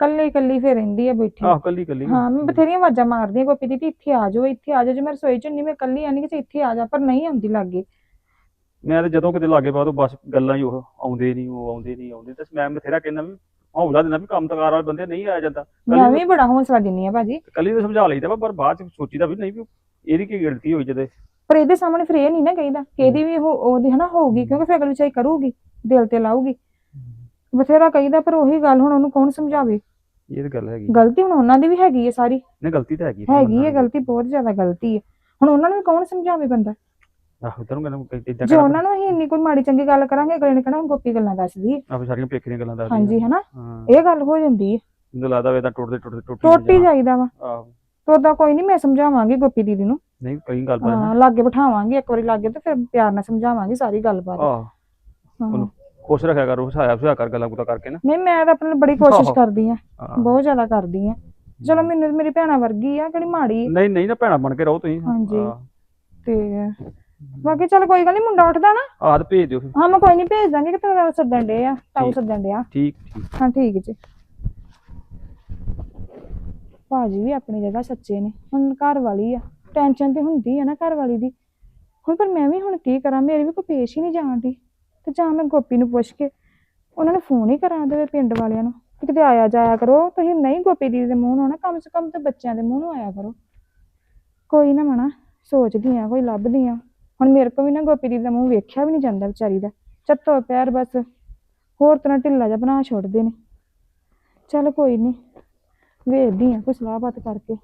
ਕੱਲੀ ਕੱਲੀ ਫਿਰ ਰਹਿੰਦੀ ਆ ਬੈਠੀ। ਆਹ ਕੱਲੀ ਕੱਲੀ। ਹਾਂ ਮੈਂ ਬਥੇਰੀਆਂ ਆਵਾਜ਼ਾਂ ਮਾਰਦੀ ਆ ਗੋਪੀ ਦੀ ਇੱਥੇ ਆ ਜਾਓ ਇੱਥੇ ਆ ਜਾਓ। ਜੇ ਮੈਂ ਰਸੋਈ ਚ ਨਹੀਂ ਮੈਂ ਕੱਲੀ ਆਣੀ ਕਿ ਇੱਥੇ ਆ ਜਾ ਪਰ ਨਹੀਂ ਆਉਂਦੀ ਲਾਗੇ। ਮੈਂ ਤੇ ਜਦੋਂ ਕਿਤੇ ਲਾਗੇ ਬਾਅਦ ਬਸ ਗੱਲਾਂ ਹੀ ਉਹ ਆਉਂਦੇ ਨਹੀਂ ਉਹ ਆਉਂਦੇ ਨਹੀਂ ਆਉਂਦੇ। ਤੇ ਮੈਂ ਬਥੇਰਾ ਕਹਿੰਦਾ ਵੀ ਹੌਸਲਾ ਦਿੰਦਾ ਵੀ ਕੰਮ ਤਕਾਰ ਵਾਲੇ ਬੰਦੇ ਨਹੀਂ ਆਇਆ ਜਾਂਦਾ। ਮੈਂ ਵੀ ਬੜਾ ਹੌਸਲਾ ਦਿੰਨੀ ਆ ਭਾਜੀ। ਕੱਲੀ ਤਾਂ ਸਮਝਾ ਲਈਦਾ ਵਾ, ਪਰ ਬਾਅਦ ਚ ਸੋਚੀਦਾ ਵੀ ਨਹੀਂ ਵੀ ਇਹਦੀ ਕੀ ਗਲਤੀ ਹੋਈ ਜਦੇ। ਪਰ ਇਹਦੇ ਸਾਹਮਣੇ ਫਿਰ ਇਹ ਨਹੀਂ ਨਾ ਕਹੀਦਾ ਕਿ ਇਹਦੀ ਵੀ ਉਹ ਉਹਦੀ ਹਨਾ ਹੋਊਗੀ ਕਿਉਂਕਿ ਫਿਰ ਅਗਲੀ ਵਿਚਾਰੀ ਕਰੂਗੀ ਦਿਲ ਤੇ ਲਾਊਗੀ। ਬਥੇਰਾ ਕਹੀਦਾ ਪਰ ਉਹੀ ਗੱਲ ਹੁਣ ਉਹਨੂੰ ਕੌਣ ਸਮਝਾਵੇ? ਇਹ ਤਾਂ ਗੱਲ ਹੈਗੀ। ਗਲਤੀ ਹੁਣ ਉਹਨਾਂ ਦੀ ਵੀ ਹੈਗੀ ਹੈ ਸਾਰੀ। ਨਹੀਂ ਗਲਤੀ ਤਾਂ ਹੈਗੀ ਹੈਗੀ ਹੈ ਗਲਤੀ ਬਹੁਤ ਜ਼ਿਆਦਾ ਗਲਤੀ ਹੈ ਹੁਣ ਉਹਨਾਂ ਨੂੰ ਵੀ ਕੌਣ ਸਮਝਾਵੇ ਬੰਦਾ? ਆਹੋ ਤੈਨੂੰ ਕਹਿੰਦਾ ਇਦਾਂ ਜੇ ਉਹਨਾਂ ਨੂੰ ਅਸੀਂ ਇੰਨੀ ਕੋਈ ਮਾੜੀ ਚੰਗੀ ਗੱਲ ਕਰਾਂਗੇ ਅਗਲੇ ਨੇ ਕਹਿਣਾ ਗੋਪੀ ਗੱਲਾਂ ਦੱਸਦੀ ਹੈ ਆਪ ਸਾਰੀਆਂ ਪੇਕੇ ਦੀਆਂ ਗੱਲਾਂ ਦੱਸਦੀ ਹਾਂਜੀ ਹਨਾ? ਹਾਂ। ਇਹ ਗੱਲ ਹੋ ਜਾਂਦੀ ਹੈ ਮੈਨੂੰ ਲੱਗਦਾ ਵੇ ਤਾਂ ਟੁੱਟਦੇ ਟੁੱਟਦੇ ਟੁੱਟ ਟੁੱਟ ਹੀ ਜਾਈਦਾ ਵਾ। ਆਹੋ। ਤੇ ਓਦਾਂ ਕੋਈ ਨਹੀਂ ਮੈਂ ਸਮਝਾਵਾਂਗੀ ਗੋਪੀ ਦੀਦੀ ਨੂੰ। ਨਹੀਂ ਕਈ ਗੱਲਬਾਤ ਹਾਂ ਲਾਗੇ ਬਿਠਾਵਾਂਗੇ ਇੱਕ ਵਾਰੀ ਲਾਗੇ ਤੇ ਫਿਰ ਪਿਆਰ ਨਾਲ ਸਮਝਾਵਾਂਗੇ ਸਾਰੀ ਗੱਲਬਾਤ ਆਹ। ਹਾਂ। ਉਹਨੂੰ ਖੁਸ਼ ਰੱਖਿਆ ਕਰ ਹਸਾਇਆ ਹਸਾਇਆ ਕਰ ਗੱਲਾਂ ਗੁੱਲਾਂ ਕਰਕੇ ਨਾ। ਨਹੀਂ ਮੈਂ ਤਾਂ ਆਪਣੇ ਲਈ ਬੜੀ ਕੋਸ਼ਿਸ਼ ਆਹੋ। ਕਰਦੀ ਆ। ਬਹੁਤ ਜ਼ਿਆਦਾ ਕਰਦੀ ਆ। ਚਲੋ ਮੈਨੂੰ ਮੇਰੀ ਭੈਣਾ ਵਰਗੀ ਆ ਕਿਹੜੀ ਮਾੜੀ। ਨਹੀਂ ਨਹੀਂ ਨਾ ਭੈਣਾ ਬਣ ਕੇ ਰਹੋ ਤੁਸੀਂ। ਹਾਂਜੀ। ਤੇ ਬਾਕੀ ਚਲ ਕੋਈ ਗੱਲ ਨਹੀਂ ਮੁੰਡਾ ਉੱਠਦਾ ਨਾ। ਆਹ ਤੇ ਭੇਜ ਦਿਓ ਫਿਰ। ਹਾਂ ਮੈਂ ਕੋਈ ਨਹੀਂ ਭੇਜ ਦਾਂਗੀ ਕਿ ਤੇਰਾ ਸੱਦਣ ਡੇ ਆ ਤਾਊ ਠੀਕ। ਸੱਦਣ ਡਿਆ। ਠੀਕ ਠੀਕ। ਹਾਂ ਠੀਕ ਜੀ। ਭਾਜੀ ਵੀ ਆਪਣੀ ਜਗ੍ਹਾ ਸੱਚੇ ਨੇ ਹੁਣ ਘਰ ਵਾਲੀ ਆ। ਟੈਨਸ਼ਨ ਤੇ ਹੁੰਦੀ ਆ ਨਾ ਘਰ ਵਾਲੀ ਦੀ। ਹੁਣ ਪਰ ਮੈਂ ਵੀ ਹੁਣ ਕੀ ਕਰਾਂ ਮੇਰੀ ਵੀ ਕੋਈ ਪੇਸ਼ ਹੀ ਨਹੀਂ ਜਾਣਦੀ ਤੇ ਜਾਂ ਮੈਂ ਗੋਪੀ ਨੂੰ ਪੁੱਛ ਕੇ ਉਹਨਾਂ ਨੂੰ ਫੋਨ ਹੀ ਕਰਾਂ ਦੇਵੇ ਪਿੰਡ ਵਾਲਿਆਂ ਨੂੰ ਕਿ ਕਿਤੇ ਆਇਆ ਜਾਇਆ ਕਰੋ। ਤੁਸੀਂ ਨਹੀਂ ਗੋਪੀ ਦੀਦੀ ਦੇ ਮੂੰਹ ਨੂੰ ਆਉਣਾ ਕਮ ਸੇ ਕਮ ਤੇ ਬੱਚਿਆਂ ਦੇ ਮੂੰਹ ਨੂੰ ਆਇਆ ਕਰੋ। ਕੋਈ ਨਾ ਮਣਾ ਸੋਚਦੀ ਆ ਕੋਈ ਲੱਭਦੀ ਆ। ਹੁਣ ਮੇਰੇ ਕੋਲ ਵੀ ਨਾ ਗੋਪੀ ਦੀ ਦਾ ਮੂੰਹ ਵੇਖਿਆ ਵੀ ਨਹੀਂ ਜਾਂਦਾ ਵਿਚਾਰੀ ਦਾ। ਚੱਤੋ ਪੈਰ ਬਸ। ਹੋਰ ਤਰ੍ਹਾਂ ਢਿੱਲਾ ਜਿਹਾ ਬਣਾ ਛੋੜਦੇ ਨੇ। ਚੱਲ ਕੋਈ ਨਹੀਂ ਵੇਖਦੀ ਆ ਕੋਈ ਸਲਾਹ ਬਾਤ ਕਰਕੇ।